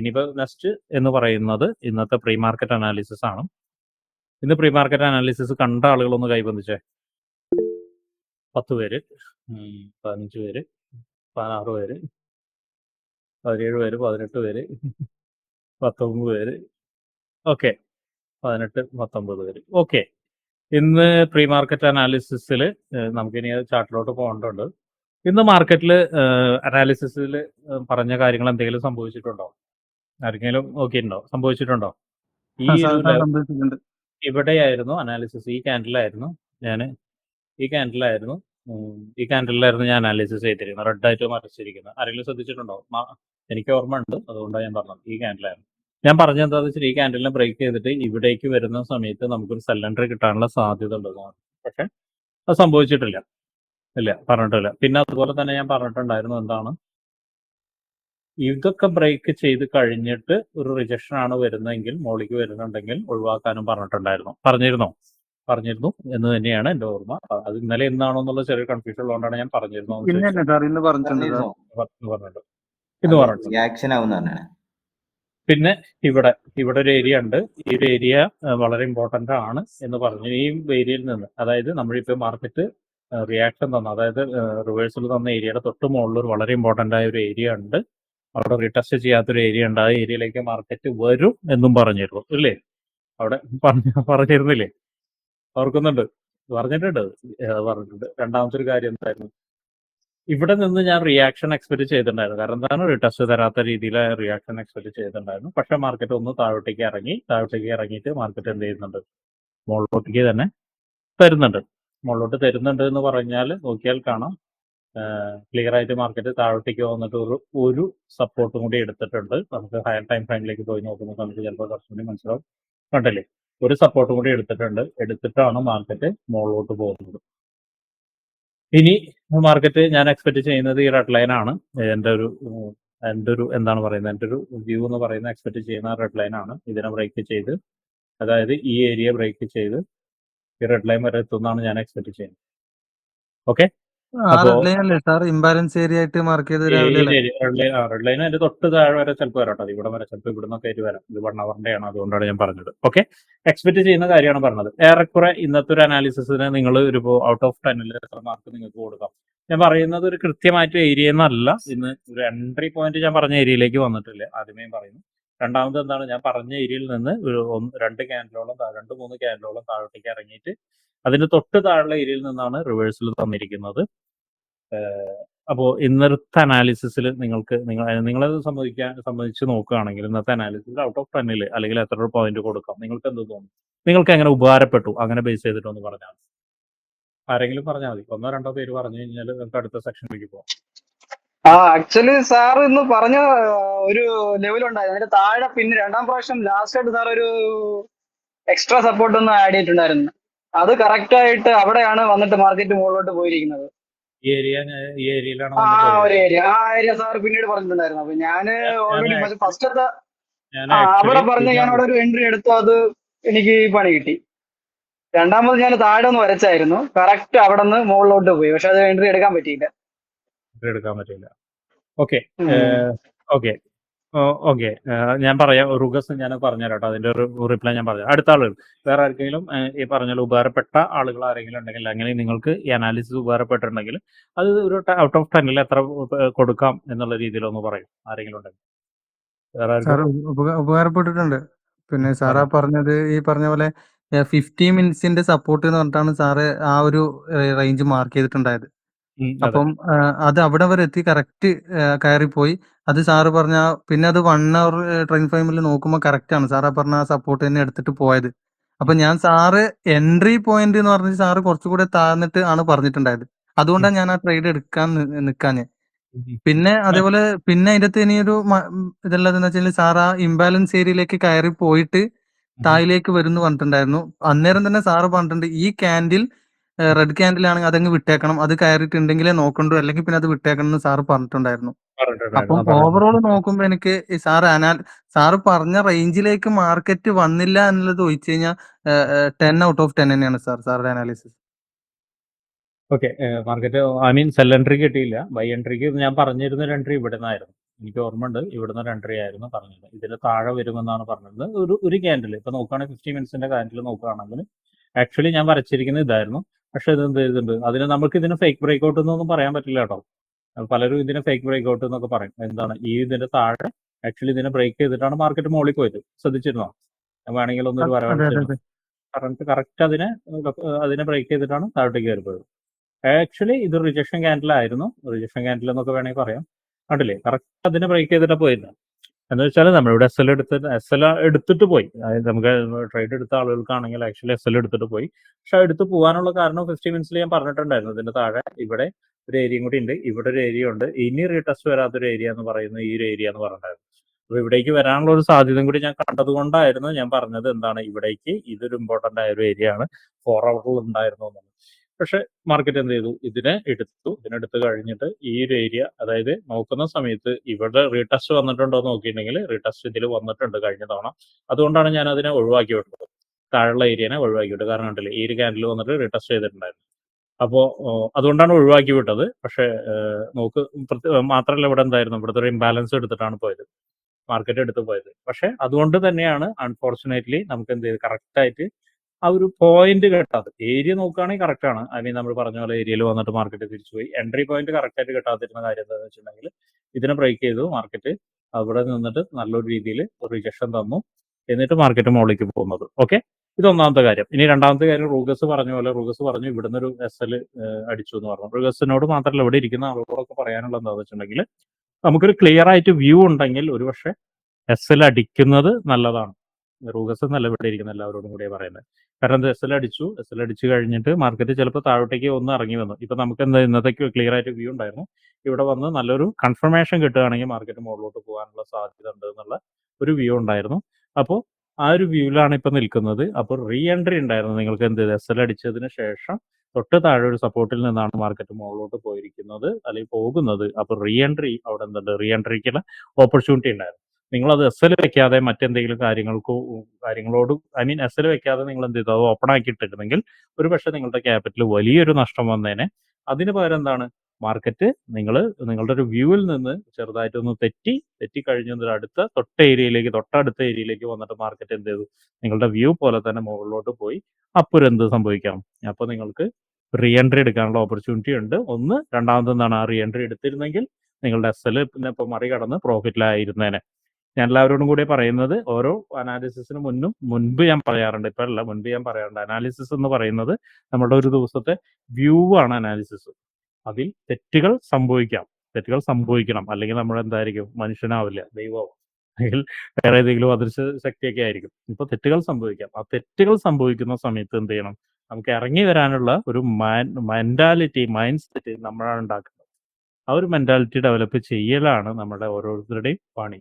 ഇനിയിപ്പോ നെക്സ്റ്റ് എന്ന് പറയുന്നത് ഇന്നത്തെ പ്രീ മാർക്കറ്റ് അനാലിസിസ് ആണ്. ഇന്ന് പ്രീ മാർക്കറ്റ് അനാലിസിസ് കണ്ട ആളുകളൊന്ന് കൈബന്ധിച്ചേ. പത്ത് പേര് പതിനഞ്ച് പേര് പതിനാറ് പേര് പതിനേഴ് പേര് പതിനെട്ട് പേര് പത്തൊമ്പത് പേര് ഓക്കെ പതിനെട്ട് പത്തൊമ്പത് പേര് ഓക്കെ ഇന്ന് പ്രീ മാർക്കറ്റ് അനാലിസിസിൽ നമുക്കിനി ചാർട്ടിലോട്ട് പോകേണ്ടതുണ്ട്. ഇന്ന് മാർക്കറ്റിൽ അനാലിസിസിൽ പറഞ്ഞ കാര്യങ്ങൾ എന്തെങ്കിലും സംഭവിച്ചിട്ടുണ്ടോ? ആർക്കെങ്കിലും നോക്കിയിട്ടുണ്ടോ? സംഭവിച്ചിട്ടുണ്ടോ? ഈ സംഭവിച്ചിട്ടുണ്ട്. ഇവിടെയായിരുന്നു അനാലിസിസ് ഈ ക്യാൻഡിലായിരുന്നു ഞാൻ ഈ ക്യാൻഡിലായിരുന്നു ഈ ക്യാൻഡിലായിരുന്നു ഞാൻ അനാലിസിസ് ചെയ്തിരിക്കുന്നത്. റെഡ് ആയിട്ട് മറിച്ചിരിക്കുന്നത്. ആരെങ്കിലും ശ്രദ്ധിച്ചിട്ടുണ്ടോ? എനിക്ക് ഓർമ്മ ഉണ്ട് അതുകൊണ്ടാണ് ഞാൻ പറഞ്ഞത്. ഈ ക്യാൻഡിലായിരുന്നു ഞാൻ പറഞ്ഞത് എന്താ വെച്ചാൽ ഈ ക്യാൻഡിലിനെ ബ്രേക്ക് ചെയ്തിട്ട് ഇവിടേക്ക് വരുന്ന സമയത്ത് നമുക്കൊരു സിലിണ്ടർ കിട്ടാനുള്ള സാധ്യത ഉണ്ടെന്നാണ് പക്ഷെ അത് സംഭവിച്ചിട്ടില്ല. ഇല്ല പറഞ്ഞിട്ടില്ല. പിന്നെ അതുപോലെ തന്നെ ഞാൻ പറഞ്ഞിട്ടുണ്ടായിരുന്നു എന്താണ്? ഇതൊക്കെ ബ്രേക്ക് ചെയ്ത് കഴിഞ്ഞിട്ട് ഒരു റിജക്ഷൻ ആണ് വരുന്നതെങ്കിൽ മോളിക്ക് വരുന്നുണ്ടെങ്കിൽ ഒഴിവാക്കാനും പറഞ്ഞിട്ടുണ്ടായിരുന്നു. പറഞ്ഞിരുന്നോ? പറഞ്ഞിരുന്നു എന്ന് തന്നെയാണ് എന്റെ ഓർമ്മ. അത് ഇന്നലെ എന്നാണോ എന്നുള്ള ചെറിയ കൺഫ്യൂഷൻ ഉള്ളതുകൊണ്ടാണ് ഞാൻ പറഞ്ഞിരുന്നു? ഇന്ന് പറഞ്ഞിട്ടുണ്ട്? ഇന്ന് പറഞ്ഞിട്ടുണ്ട്. പിന്നെ ഇവിടെ ഇവിടെ ഒരു ഏരിയ ഉണ്ട്. ഈ ഒരു ഏരിയ വളരെ ഇമ്പോർട്ടന്റ് ആണ് എന്ന് പറഞ്ഞു ഈ ഏരിയയിൽ നിന്ന്. അതായത് നമ്മളിപ്പോ മാർക്കറ്റ് റിയാക്ഷൻ തന്ന അതായത് റിവേഴ്സൽ തന്ന ഏരിയയുടെ തൊട്ട് മുകളിൽ ഒരു വളരെ ഇമ്പോർട്ടന്റ് ആയ ഒരു ഏരിയ ഉണ്ട്. അവിടെ റീടെസ്റ്റ് ചെയ്യാത്തൊരു ഏരിയ ഉണ്ട്. ആ ഏരിയയിലേക്ക് മാർക്കറ്റ് വരും എന്നും പറഞ്ഞിരുന്നു. ഇല്ലേ? അവിടെ പറഞ്ഞ പറഞ്ഞിരുന്നില്ലേ? ഓർക്കുന്നുണ്ട്. പറഞ്ഞിട്ടുണ്ട്. പറഞ്ഞിട്ടുണ്ട്. രണ്ടാമത്തെ ഒരു കാര്യം എന്തായിരുന്നു? ഇവിടെ നിന്ന് ഞാൻ റിയാക്ഷൻ എക്സ്പെക്ട് ചെയ്തിട്ടുണ്ടായിരുന്നു. കാരണം എന്താണ്? റിട്ടസ്റ്റ് തരാത്ത രീതിയിൽ റിയാക്ഷൻ എക്സ്പെക്ട് ചെയ്തിട്ടുണ്ടായിരുന്നു. പക്ഷെ മാർക്കറ്റ് ഒന്ന് താഴോട്ടേക്ക് ഇറങ്ങി താഴോട്ടേക്ക് ഇറങ്ങിയിട്ട് മാർക്കറ്റ് എന്ത് ചെയ്യുന്നുണ്ട്? മുകളിലോട്ടേക്ക് തന്നെ തരുന്നുണ്ട്. മുകളിലോട്ട് തരുന്നുണ്ട് എന്ന് പറഞ്ഞാൽ നോക്കിയാൽ കാണാം. ക്ലിയർ ആയിട്ട് മാർക്കറ്റ് താഴോട്ടേക്ക് വന്നിട്ട് ഒരു ഒരു സപ്പോർട്ടും കൂടി എടുത്തിട്ടുണ്ട്. നമുക്ക് ഹയർ ടൈം ഫ്രെയിമിലേക്ക് പോയി നോക്കുമ്പോൾ നമുക്ക് ചിലപ്പോൾ കുറച്ചുകൂടി മനസ്സിലാവും. കണ്ടല്ലേ? ഒരു സപ്പോർട്ടും കൂടി എടുത്തിട്ടുണ്ട്. എടുത്തിട്ടാണ് മാർക്കറ്റ് മുകളിലോട്ട് പോകുന്നത്. ഇനി മാർക്കറ്റ് ഞാൻ എക്സ്പെക്ട് ചെയ്യുന്നത് ഈ റെഡ് ലൈൻ ആണ്. എന്റെ ഒരു എന്റെ ഒരു എന്താണ് പറയുന്നത്? എന്റെ ഒരു വ്യൂ എന്ന് പറയുന്ന എക്സ്പെക്ട് ചെയ്യുന്ന റെഡ് ലൈൻ ആണ്. ഇതിനെ ബ്രേക്ക് ചെയ്ത് അതായത് ഈ ഏരിയ ബ്രേക്ക് ചെയ്ത് ഈ റെഡ് ലൈൻ വരെ എത്തുന്നതാണ് ഞാൻ എക്സ്പെക്ട് ചെയ്യുന്നത്. ഓക്കെ റെഡ് ലൈൻ അല്ലേ? സാർ ഇംബാലൻസ് ഏരിയ ആയിട്ട് മാർക്ക് ചെയ്ത് രാവിലെ? റെഡ് ലൈൻ ആ റെഡ് ലൈൻ അതിന്റെ തൊട്ട് താഴെ വരെ ചിലപ്പോൾ വരാം കേട്ടോ ഇവിടെ വരെ ചിലപ്പോൾ ഇവിടെ നിന്നൊക്കെ ആയിട്ട് വരാം. ഇത് വൺ അവറിന്റെ ആണ് അതുകൊണ്ടാണ് ഞാൻ പറഞ്ഞത്. ഓക്കെ എക്സ്പെക്ട് ചെയ്യുന്ന കാര്യമാണ് പറഞ്ഞത്. ഏറെക്കുറെ ഇന്നത്തെ ഒരു അനാലിസിസിന് നിങ്ങൾ ഒരു ഔട്ട് ഓഫ് ടെന്നിൽ എത്ര മാർക്ക് നിങ്ങൾക്ക് കൊടുക്കാം? ഞാൻ പറയുന്നത് ഒരു കൃത്യമായിട്ട് ഏരിയ എന്നല്ല. ഇന്ന് ഒരു എൻട്രി പോയിന്റ് ഞാൻ പറഞ്ഞ ഏരിയയിലേക്ക് വന്നിട്ടില്ല. ആദ്യമേ പറയുന്നു. രണ്ടാമത് എന്താണ്? ഞാൻ പറഞ്ഞ ഏരിയയിൽ നിന്ന് ഒരു ഒന്ന് രണ്ട് ക്യാൻഡിലോളം രണ്ട് മൂന്ന് ക്യാൻഡിലോളം താഴോട്ടേക്ക് ഇറങ്ങിയിട്ട് അതിന്റെ തൊട്ട് താഴെയുള്ള ഏരിയയിൽ നിന്നാണ് റിവേഴ്സിൽ തന്നിരിക്കുന്നത്. അപ്പോൾ ഇന്നത്തെ അനാലിസിസിൽ നിങ്ങൾക്ക് നിങ്ങൾ നിങ്ങളെ സംബന്ധിക്കാൻ സംബന്ധിച്ച് നോക്കുകയാണെങ്കിൽ ഇന്നത്തെ അനാലിസിസിൽ ഔട്ട് ഓഫ് ടെന്നിൽ അല്ലെങ്കിൽ എത്ര പോയിന്റ് കൊടുക്കാം. നിങ്ങൾക്ക് എന്ത് തോന്നും? നിങ്ങൾക്ക് എങ്ങനെ ഉപകാരപ്പെട്ടു? അങ്ങനെ ബേസ് ചെയ്തിട്ടൊന്ന് പറഞ്ഞാൽ മതി. ആരെങ്കിലും പറഞ്ഞാൽ മതി. ഒന്നോ രണ്ടോ പേര് പറഞ്ഞു കഴിഞ്ഞാൽ നമുക്ക് അടുത്ത സെക്ഷനിലേക്ക് പോകാം. ആ ആക്ച്വലി സാർ ഇന്ന് പറഞ്ഞ ഒരു ലെവൽ ഉണ്ടായിരുന്നു. അതിന്റെ താഴെ പിന്നെ രണ്ടാം പ്രാവശ്യം ലാസ്റ്റ് ആയിട്ട് സാർ ഒരു എക്സ്ട്രാ സപ്പോർട്ട് ഒന്ന് ആഡ് ചെയ്തിട്ടുണ്ടായിരുന്നു. അത് കറക്റ്റ് ആയിട്ട് അവിടെയാണ് വന്നിട്ട് മാർക്കറ്റ് മുകളിലോട്ട് പോയിരിക്കുന്നത്. ഈ ഏരിയ ഈ ഏരിയയിലാണ് ആ ഒരു ഏരിയ ആ ഏരിയ സാർ പിന്നീട് പറഞ്ഞിട്ടുണ്ടായിരുന്നു. അപ്പൊ ഞാൻ ഓൾറെഡി പക്ഷെ ഫസ്റ്റത്തെ അവിടെ പറഞ്ഞ ഞാൻ അവിടെ ഒരു എൻട്രി എടുത്തു. അത് എനിക്ക് പണി കിട്ടി. രണ്ടാമത് ഞാൻ താഴെ ഒന്ന് വരച്ചായിരുന്നു. കറക്റ്റ് അവിടെ നിന്ന് മുകളിലോട്ട് പോയി. പക്ഷെ അത് എൻട്രി എടുക്കാൻ പറ്റിയില്ല. എടുക്കാൻ പറ്റില്ല. ഓക്കെ. ഓക്കെ. ഓക്കെ. ഞാൻ പറയാം. റുഗസ് ഞാൻ പറഞ്ഞു കേട്ടോ അതിന്റെ ഒരു റിപ്ലൈ ഞാൻ പറഞ്ഞു അടുത്ത ആളുകൾ. വേറെ ആർക്കെങ്കിലും ഈ പറഞ്ഞ ഉപകാരപ്പെട്ട ആളുകൾ ആരെങ്കിലും ഉണ്ടെങ്കിൽ അങ്ങനെ നിങ്ങൾക്ക് ഈ അനാലിസിസ് ഉപകാരപ്പെട്ടിട്ടുണ്ടെങ്കിൽ അത് ഒരു ഔട്ട് ഓഫ് ടെന്നിൽ എത്ര കൊടുക്കാം എന്നുള്ള രീതിയിൽ ഒന്ന് പറയും. ആരെങ്കിലും ഉണ്ടെങ്കിൽ. ഉപകാരപ്പെട്ടിട്ടുണ്ട്. പിന്നെ സാറാ പറഞ്ഞത് ഈ പറഞ്ഞ പോലെ ഫിഫ്റ്റി മിനിറ്റ്സിന്റെ സപ്പോർട്ട് എന്ന് പറഞ്ഞിട്ടാണ് സാറ് ആ ഒരു റേഞ്ച് മാർക്ക് ചെയ്തിട്ടുണ്ടായത്. ഉം, അതെ. അപ്പം ആ, അത് അവിടെ വരെ എത്തി കറക്റ്റ് കയറിപ്പോയി. അത് സാറ് പറഞ്ഞ ആ- പിന്നെ അത് വൺ അവർ ട്രെയിൻ ഫൈമിൽ നോക്കുമ്പോൾ കറക്റ്റ് ആണ്. സാറാ പറഞ്ഞ ആ സപ്പോർട്ട് തന്നെ എടുത്തിട്ട് പോയത്. അപ്പൊ ഞാൻ സാറ് എൻട്രി പോയിന്റ് എന്ന് പറഞ്ഞ് സാറ് കുറച്ചുകൂടെ താഴ്ന്നിട്ട് ആണ് പറഞ്ഞിട്ടുണ്ടായത്. അതുകൊണ്ടാണ് ഞാൻ ആ ട്രേഡ് എടുക്കാൻ നി- നിക്കാഞ്ഞെ. ഉം, ഉം. പിന്നെ അതേപോലെ പിന്നെ അതിന്റെ അകത്ത് ഇനിയൊരു മ- എന്ന് ഇതുള്ളതെന്ന് വെച്ചാൽ സാർ ആ ഇംബാലൻസ് ഏരിയയിലേക്ക് കയറി പോയിട്ട് തായിലേക്ക് വരുന്നു പറഞ്ഞിട്ടുണ്ടായിരുന്നു. അന്നേരം തന്നെ സാറ് പറഞ്ഞിട്ടുണ്ട് ഈ ക്യാൻഡിൽ റെഡ് ക്യാൻഡിൽ ആണെങ്കിൽ അതങ്ങ് വിട്ടേക്കണം. അത് കയറിയിട്ടുണ്ടെങ്കിലേ നോക്കണ്ടു. അല്ലെങ്കിൽ പിന്നെ അത് വിട്ടേക്കണം എന്ന് സാറ് പറഞ്ഞിട്ടുണ്ടായിരുന്നു. അപ്പം ഓവറോൾ നോക്കുമ്പോ എനിക്ക് സാർ അനാൽ സാറ് പറഞ്ഞ റേഞ്ചിലേക്ക് മാർക്കറ്റ് വന്നില്ല എന്നുള്ളത് ഒഴിച്ചു കഴിഞ്ഞാൽ ടെൻ ഔട്ട് ഓഫ് ടെൻ തന്നെയാണ് sir സാറുടെ analysis okay market I mean sell entry കിട്ടിയില്ല. ബൈ എൻട്രിക്ക് ഞാൻ പറഞ്ഞിരുന്ന ഒരു എൻട്രി ഇവിടെ നിന്നായിരുന്നു എനിക്ക് ഓർമ്മയുണ്ട് ഇവിടുന്ന് ഒരു എൻട്രി ആയിരുന്നു പറഞ്ഞത്. ഇതിന് താഴെ വരുമെന്നാണ് പറഞ്ഞത്. ഒരു ഒരു ക്യാൻഡിൽ ഇപ്പൊ നോക്കുകയാണെങ്കിൽ ഫിഫ്റ്റി മിനിറ്റ്സിന്റെ ക്യാൻഡിൽ നോക്കുകയാണെങ്കിൽ ആക്ച്വലി ഞാൻ വരച്ചിരിക്കുന്നത് ഇതായിരുന്നു. പക്ഷെ ഇത് എന്ത് ചെയ്തിട്ടുണ്ട്? അതിന് നമുക്ക് ഇതിന് ഫേക്ക് ബ്രേക്ക് ഔട്ട് എന്നൊന്നും പറയാൻ പറ്റില്ല കേട്ടോ. പലരും ഇതിനെ ഫേക്ക് ബ്രേക്ക് ഔട്ട് എന്നൊക്കെ പറയും. എന്താണ്? ഈ ഇതിന്റെ താഴെ ആക്ച്വലി ഇതിനെ ബ്രേക്ക് ചെയ്തിട്ടാണ് മാർക്കറ്റ് മുകളിൽ പോയത്. ശ്രദ്ധിച്ചിരുന്നോ? വേണമെങ്കിൽ ഒന്നൊരു കറക്റ്റ് കറക്റ്റ് അതിനെ അതിനെ ബ്രേക്ക് ചെയ്തിട്ടാണ് താഴോട്ടേക്ക് വരുമ്പോൾ ആക്ച്വലി ഇത് റിജക്ഷൻ ക്യാൻഡിൽ ആയിരുന്നു. റിജക്ഷൻ ക്യാൻഡിൽ എന്നൊക്കെ വേണമെങ്കിൽ പറയാം. കണ്ടില്ലേ? കറക്റ്റ് അതിനെ ബ്രേക്ക് ചെയ്തിട്ടാണ് പോയിരുന്നത് എന്ന് വെച്ചാൽ നമ്മളിവിടെ എസ് എൽ എടുത്തിട്ട് എസ് എൽ എടുത്തിട്ട് പോയി. നമുക്ക് ട്രേഡ് എടുത്ത ആളുകൾക്കാണെങ്കിൽ ആക്ച്വലി എസ് എൽ എടുത്തിട്ട് പോയി. പക്ഷെ എടുത്ത് പോകാനുള്ള കാരണം ഫിഫ്റ്റി മിനിറ്റ്സിൽ ഞാൻ പറഞ്ഞിട്ടുണ്ടായിരുന്നു. അതിന്റെ താഴെ ഇവിടെ ഒരു ഏരിയ കൂടി ഉണ്ട്. ഇവിടെ ഒരു ഏരിയ ഉണ്ട്. ഇനി റീടെസ്റ്റ് വരാത്തൊരു ഏരിയ എന്ന് പറയുന്നത് ഈ ഒരു ഏരിയ എന്ന് പറഞ്ഞിട്ടുണ്ടായിരുന്നു. അപ്പൊ ഇവിടേക്ക് വരാനുള്ള ഒരു സാധ്യതയും കൂടി ഞാൻ കണ്ടത് കൊണ്ടായിരുന്നു ഞാൻ പറഞ്ഞത് എന്താണ് ഇവിടേക്ക് ഇതൊരു ഇമ്പോർട്ടന്റ് ആയ ഒരു ഏരിയ ആണ്. ഫോർ അവറിൽ ഉണ്ടായിരുന്നു എന്നുള്ളത്. പക്ഷെ മാർക്കറ്റ് എന്ത് ചെയ്തു? ഇതിനെ എടുത്തു. ഇതിനെടുത്ത് കഴിഞ്ഞിട്ട് ഈ ഒരു ഏരിയ അതായത് നോക്കുന്ന സമയത്ത് ഇവിടെ റീടെസ്റ്റ് വന്നിട്ടുണ്ടോ എന്ന് നോക്കിയിട്ടുണ്ടെങ്കിൽ റീടെസ്റ്റ് ഇതിൽ വന്നിട്ടുണ്ട് കഴിഞ്ഞ തവണ. അതുകൊണ്ടാണ് ഞാൻ അതിനെ ഒഴിവാക്കി വിട്ടത്. താഴെയുള്ള ഏരിയനെ ഒഴിവാക്കി വിട്ടത്. കാരണം കണ്ടില്ലേ ഈ ഒരു ക്യാൻഡിൽ വന്നിട്ട് റീടെസ്റ്റ് ചെയ്തിട്ടുണ്ടായിരുന്നു. അപ്പോൾ അതുകൊണ്ടാണ് ഒഴിവാക്കി വിട്ടത്. പക്ഷേ നോക്ക് മാത്രമല്ല ഇവിടെ എന്തായിരുന്നു? ഇവിടുത്തെ ഒരു ഇംബാലൻസ് എടുത്തിട്ടാണ് പോയത്. മാർക്കറ്റ് എടുത്ത് പോയത്. പക്ഷെ അതുകൊണ്ട് തന്നെയാണ് അൺഫോർച്ചുനേറ്റ്ലി നമുക്ക് എന്ത് ചെയ്ത്? കറക്റ്റ് ആയിട്ട് ആ ഒരു പോയിന്റ് കിട്ടാത്ത ഏരിയ നോക്കുകയാണെങ്കിൽ കറക്റ്റ് ആണ്. ഐ മീൻ നമ്മൾ പറഞ്ഞ പോലെ ഏരിയയിൽ വന്നിട്ട് മാർക്കറ്റ് തിരിച്ചു പോയി. എൻട്രി പോയിന്റ് കറക്റ്റ് ആയിട്ട് കിട്ടാതിരുന്ന കാര്യം എന്താണെന്ന് വെച്ചിട്ടുണ്ടെങ്കിൽ ഇതിനെ ബ്രേക്ക് ചെയ്തു. മാർക്കറ്റ് അവിടെ നിന്നിട്ട് നല്ലൊരു രീതിയിൽ റിജക്ഷൻ തന്നു. എന്നിട്ട് മാർക്കറ്റ് മുകളിലേക്ക് പോകുന്നത്. ഓക്കെ ഇത് ഒന്നാമത്തെ കാര്യം. ഇനി രണ്ടാമത്തെ കാര്യം റൂഗസ് പറഞ്ഞ പോലെ റൂഗസ് പറഞ്ഞു ഇവിടുന്ന് ഒരു എസ് എൽ അടിച്ചു എന്ന് പറഞ്ഞു. റൂഗസിനോട് മാത്രമല്ല ഇവിടെ ഇരിക്കുന്ന ആളുകളൊക്കെ പറയാനുള്ള എന്താണെന്ന് വെച്ചിട്ടുണ്ടെങ്കിൽ നമുക്കൊരു ക്ലിയർ ആയിട്ട് വ്യൂ ഉണ്ടെങ്കിൽ ഒരുപക്ഷെ എസ് എൽ അടിക്കുന്നത് നല്ലതാണ്. റൂഗസ് എന്നല്ല ഇവിടെ ഇരിക്കുന്ന എല്ലാവരോടും കൂടെ പറയുന്നത്. കാരണം എസ് എൽ അടിച്ചു. എസ് എൽ അടിച്ചു കഴിഞ്ഞിട്ട് മാർക്കറ്റ് ചിലപ്പോൾ താഴോട്ടേക്ക് ഒന്ന് ഇറങ്ങി വന്നു. ഇപ്പൊ നമുക്ക് എന്താ ഇന്നത്തെ ക്ലിയർ ആയിട്ട് വ്യൂ ഉണ്ടായിരുന്നു. ഇവിടെ വന്ന് നല്ലൊരു കൺഫർമേഷൻ കിട്ടുകയാണെങ്കിൽ മാർക്കറ്റ് മുകളിലോട്ട് പോകാനുള്ള സാധ്യത ഉണ്ട് എന്നുള്ള ഒരു വ്യൂ ഉണ്ടായിരുന്നു. അപ്പോൾ ആ ഒരു വ്യൂവിലാണ് ഇപ്പൊ നിൽക്കുന്നത്. അപ്പോൾ റീ എൻട്രി ഉണ്ടായിരുന്നു. നിങ്ങൾക്ക് എന്ത് എസ് എൽ അടിച്ചതിന് ശേഷം തൊട്ട് താഴെ ഒരു സപ്പോർട്ടിൽ നിന്നാണ് മാർക്കറ്റ് മുകളിലോട്ട് പോയിരിക്കുന്നത് അല്ലെങ്കിൽ പോകുന്നത്. അപ്പോൾ റീ എൻട്രി അവിടെ എന്തുണ്ട്? റീ എൻട്രിക്കുള്ള ഓപ്പർച്യൂണിറ്റി ഉണ്ടായിരുന്നു. നിങ്ങളത് എസ് എൽ വെക്കാതെ മറ്റെന്തെങ്കിലും കാര്യങ്ങൾക്കോ കാര്യങ്ങളോട് ഐ മീൻ എസ് എൽ വെക്കാതെ നിങ്ങൾ എന്ത് ചെയ്തു? അത് ഓപ്പൺ ആക്കി ഒരു പക്ഷേ നിങ്ങളുടെ ക്യാപിറ്റൽ വലിയൊരു നഷ്ടം വന്നേനെ. അതിന് പകരം എന്താണ്? മാർക്കറ്റ് നിങ്ങൾ നിങ്ങളുടെ ഒരു വ്യൂവിൽ നിന്ന് ചെറുതായിട്ടൊന്ന് തെറ്റി തെറ്റി കഴിഞ്ഞ അടുത്ത തൊട്ട ഏരിയയിലേക്ക് തൊട്ടടുത്ത ഏരിയയിലേക്ക് വന്നിട്ട് മാർക്കറ്റ് എന്ത് ചെയ്തു? നിങ്ങളുടെ വ്യൂ പോലെ തന്നെ മുകളിലോട്ട് പോയി. അപ്പോൾ എന്ത് സംഭവിക്കാം? അപ്പോൾ നിങ്ങൾക്ക് റീ എൻട്രി എടുക്കാനുള്ള ഓപ്പർച്യൂണിറ്റി ഉണ്ട്. ഒന്ന് രണ്ടാമത് എന്താണ്? ആ റീ എൻട്രി എടുത്തിരുന്നെങ്കിൽ നിങ്ങളുടെ എസ് എൽ പിന്നെ ഇപ്പോൾ മറികടന്ന് പ്രോഫിറ്റിലായിരുന്നേനെ ഞാൻ എല്ലാവരോടും കൂടി പറയുന്നത് ഓരോ അനാലിസിസിന് മുന്നും മുൻപ് ഞാൻ പറയാറുണ്ട് ഇപ്പൊ അല്ല മുൻപ് ഞാൻ പറയാറുണ്ട്. അനാലിസിസ് എന്ന് പറയുന്നത് നമ്മുടെ ഒരു ദിവസത്തെ വ്യൂ ആണ് അനാലിസിസ് അതിൽ തെറ്റുകൾ സംഭവിക്കാം. തെറ്റുകൾ സംഭവിക്കണം. അല്ലെങ്കിൽ നമ്മൾ എന്തായിരിക്കും? മനുഷ്യനാവില്ല ദൈവമാവും അല്ലെങ്കിൽ വേറെ ഏതെങ്കിലും അദൃശ്യ ശക്തിയൊക്കെ ആയിരിക്കും. ഇപ്പൊ തെറ്റുകൾ സംഭവിക്കാം. ആ തെറ്റുകൾ സംഭവിക്കുന്ന സമയത്ത് എന്ത് ചെയ്യണം? നമുക്ക് ഇറങ്ങി വരാനുള്ള ഒരു മെന്റാലിറ്റി മൈൻഡ് സെറ്റ് നമ്മളാണ് ഉണ്ടാക്കുന്നത്. ആ ഒരു മെന്റാലിറ്റി ഡെവലപ്പ് ചെയ്യലാണ് നമ്മുടെ ഓരോരുത്തരുടെയും പണി.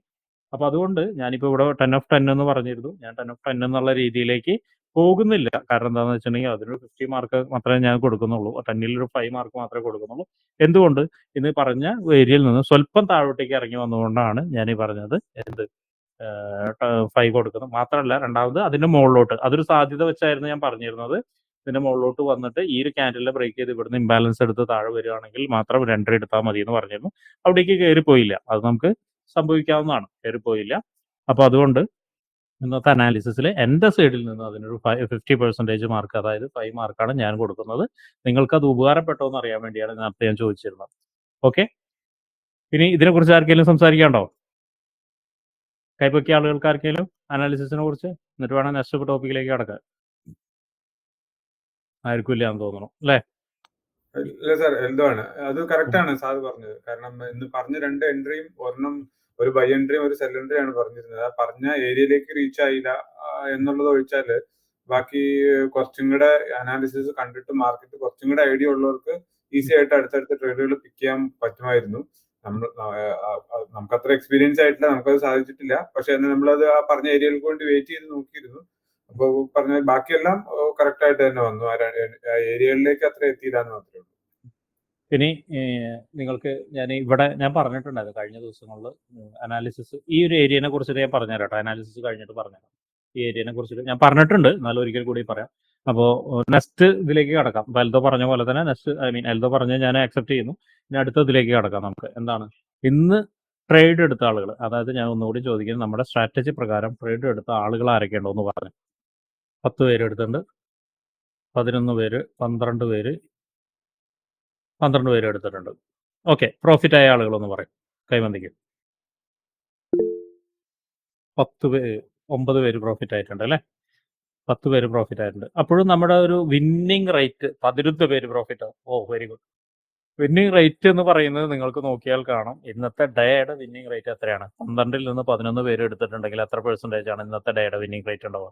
അപ്പൊ അതുകൊണ്ട് ഞാനിപ്പോ ഇവിടെ ടെൻ ഓഫ് ടെൻ എന്ന് പറഞ്ഞിരുന്നു. ഞാൻ ടെൻ ഓഫ് ടെൻ എന്നുള്ള രീതിയിലേക്ക് പോകുന്നില്ല. കാരണം എന്താണെന്ന് വെച്ചിട്ടുണ്ടെങ്കിൽ അതിനൊരു ഫിഫ്റ്റി മാർക്ക് മാത്രമേ ഞാൻ കൊടുക്കുന്നുള്ളൂ. ടെന്നിൽ ഒരു ഫൈവ് മാർക്ക് മാത്രമേ കൊടുക്കുന്നുള്ളൂ. എന്തുകൊണ്ട്? ഇന്ന് പറഞ്ഞ ഏരിയയിൽ നിന്ന് സ്വല്പം താഴോട്ടേക്ക് ഇറങ്ങി വന്നുകൊണ്ടാണ് ഞാൻ ഈ പറഞ്ഞത് എന്ത്? ഫൈവ് കൊടുക്കുന്നത്. മാത്രമല്ല രണ്ടാമത് അതിന്റെ മുകളിലോട്ട്. അതൊരു സാധ്യത വെച്ചായിരുന്നു ഞാൻ പറഞ്ഞിരുന്നത്. ഇതിന്റെ മുകളിലോട്ട് വന്നിട്ട് ഈ ഒരു ക്യാൻഡലിനെ ബ്രേക്ക് ചെയ്ത് ഇവിടുന്ന് ഇംബാലൻസ് എടുത്ത് താഴെ വരികയാണെങ്കിൽ മാത്രം രണ്ടര എടുത്താൽ മതി എന്ന് പറഞ്ഞിരുന്നു. അവിടേക്ക് കയറി പോയില്ല അത് നമുക്ക് സംഭവിക്കാവുന്നതാണ്. കയറി പോയില്ല അപ്പൊ അതുകൊണ്ട് ഇന്നത്തെ അനാലിസിസിൽ എന്റെ സൈഡിൽ നിന്ന് അതിനൊരു ഫൈവ് ഫിഫ്റ്റി പെർസെന്റേജ് മാർക്ക് അതായത് ഫൈവ് മാർക്കാണ് ഞാൻ കൊടുക്കുന്നത്. നിങ്ങൾക്ക് അത് ഉപകാരപ്പെട്ടോ എന്ന് അറിയാൻ വേണ്ടിയാണ് നേരത്തെ ഞാൻ ചോദിച്ചിരുന്നത്. ഓക്കെ ഇനി ഇതിനെക്കുറിച്ച് ആർക്കെങ്കിലും സംസാരിക്കാണ്ടോ കൈപ്പൊക്കിയ ആളുകൾക്ക് ആർക്കെങ്കിലും അനാലിസിസിനെ കുറിച്ച്? എന്നിട്ട് വേണം നെക്സ്റ്റ് ടോപ്പിക്കിലേക്ക് കടക്കാൻ. ആർക്കും ഇല്ല എന്ന് തോന്നുന്നു അല്ലേ? സാർ എന്താണ് അത് കറക്റ്റ് ആണ് സാർ പറഞ്ഞത്. കാരണം ഇന്ന് പറഞ്ഞ രണ്ട് എൻട്രിയും ഒരെണ്ണം ഒരു ബൈ എൻട്രിയും ഒരു സെൽ പറഞ്ഞിരുന്നത്. ആ പറഞ്ഞ ഏരിയയിലേക്ക് റീച്ച് ആയില്ല എന്നുള്ളത് ഒഴിച്ചാൽ ബാക്കി കുറച്ചും കൂടെ അനാലിസിസ് കണ്ടിട്ട് മാർക്കറ്റ് കുറച്ചും കൂടെ ഐഡിയ ഉള്ളവർക്ക് ഈസി ആയിട്ട് അടുത്തടുത്ത ട്രേഡുകൾ പിക്ക് ചെയ്യാൻ പറ്റുമായിരുന്നു. നമ്മൾ നമുക്ക് അത്ര എക്സ്പീരിയൻസ് ആയിട്ടില്ല നമുക്കത് സാധിച്ചിട്ടില്ല. പക്ഷെ എന്നാൽ നമ്മളത് ആ പറഞ്ഞ ഏരിയകൾക്ക് വേണ്ടി വെയിറ്റ് ചെയ്ത് നോക്കിയിരുന്നു. അപ്പൊ പറഞ്ഞ ബാക്കിയെല്ലാം കറക്റ്റ് ആയിട്ട് തന്നെ വന്നു. ആ ഏരിയകളിലേക്ക് അത്ര എത്തിയില്ല എന്ന് മാത്രമേ ഉള്ളൂ. ഇനി നിങ്ങൾക്ക് ഞാൻ ഇവിടെ ഞാൻ പറഞ്ഞിട്ടുണ്ടായിരുന്നു കഴിഞ്ഞ ദിവസങ്ങളിൽ അനാലിസിസ് ഈ ഒരു ഏരിയനെ കുറിച്ചിട്ട് ഞാൻ പറഞ്ഞുതരാം കേട്ടോ. അനാലിസിസ് കഴിഞ്ഞിട്ട് പറഞ്ഞുതരാം. ഈ ഏരിയനെ കുറിച്ചിട്ട് ഞാൻ പറഞ്ഞിട്ടുണ്ട്. എന്നാലും ഒരിക്കൽ കൂടി പറയാം. അപ്പോൾ നെക്സ്റ്റ് ഇതിലേക്ക് കടക്കാം. അപ്പോൾ എൽദോ പറഞ്ഞ പോലെ തന്നെ നെക്സ്റ്റ് ഐ മീൻ എൽദോ പറഞ്ഞ ഞാൻ അക്സെപ്റ്റ് ചെയ്യുന്നു. ഇനി അടുത്ത ഇതിലേക്ക് കടക്കാം നമുക്ക്. എന്താണ്? ഇന്ന് ട്രേഡ് എടുത്ത ആളുകൾ അതായത് ഞാൻ ഒന്നുകൂടി ചോദിക്കുന്നത് നമ്മുടെ സ്ട്രാറ്റജി പ്രകാരം ട്രേഡ് എടുത്ത ആളുകൾ ആരൊക്കെയുണ്ടോ എന്ന് പറഞ്ഞു. പത്ത് പേര് എടുത്തിട്ടുണ്ട്. പതിനൊന്ന് പേര് പന്ത്രണ്ട് പേര് പന്ത്രണ്ട് പേര് എടുത്തിട്ടുണ്ട്. ഓക്കെ പ്രോഫിറ്റ് ആയ ആളുകളൊന്ന് പറയും. കൈമന്തിക്ക്. പത്ത് പേര് ഒമ്പത് പേര് പ്രോഫിറ്റ് ആയിട്ടുണ്ട് അല്ലേ? പത്ത് പേര് പ്രോഫിറ്റ് ആയിട്ടുണ്ട്. അപ്പോഴും നമ്മുടെ ഒരു വിന്നിങ് റേറ്റ് പതിനൊന്ന് പേര് പ്രോഫിറ്റ് ആവും oh very good winning rate എന്ന് പറയുന്നത് നിങ്ങൾക്ക് നോക്കിയാൽ കാണും. ഇന്നത്തെ ഡേയുടെ വിന്നിങ് റേറ്റ് എത്രയാണ്? പന്ത്രണ്ടിൽ നിന്ന് പതിനൊന്ന് പേര് എടുത്തിട്ടുണ്ടെങ്കിൽ എത്ര പെർസെന്റേജ് ആണ് ഇന്നത്തെ ഡേയുടെ വിന്നിങ് റേറ്റ് ഉണ്ടാവുക?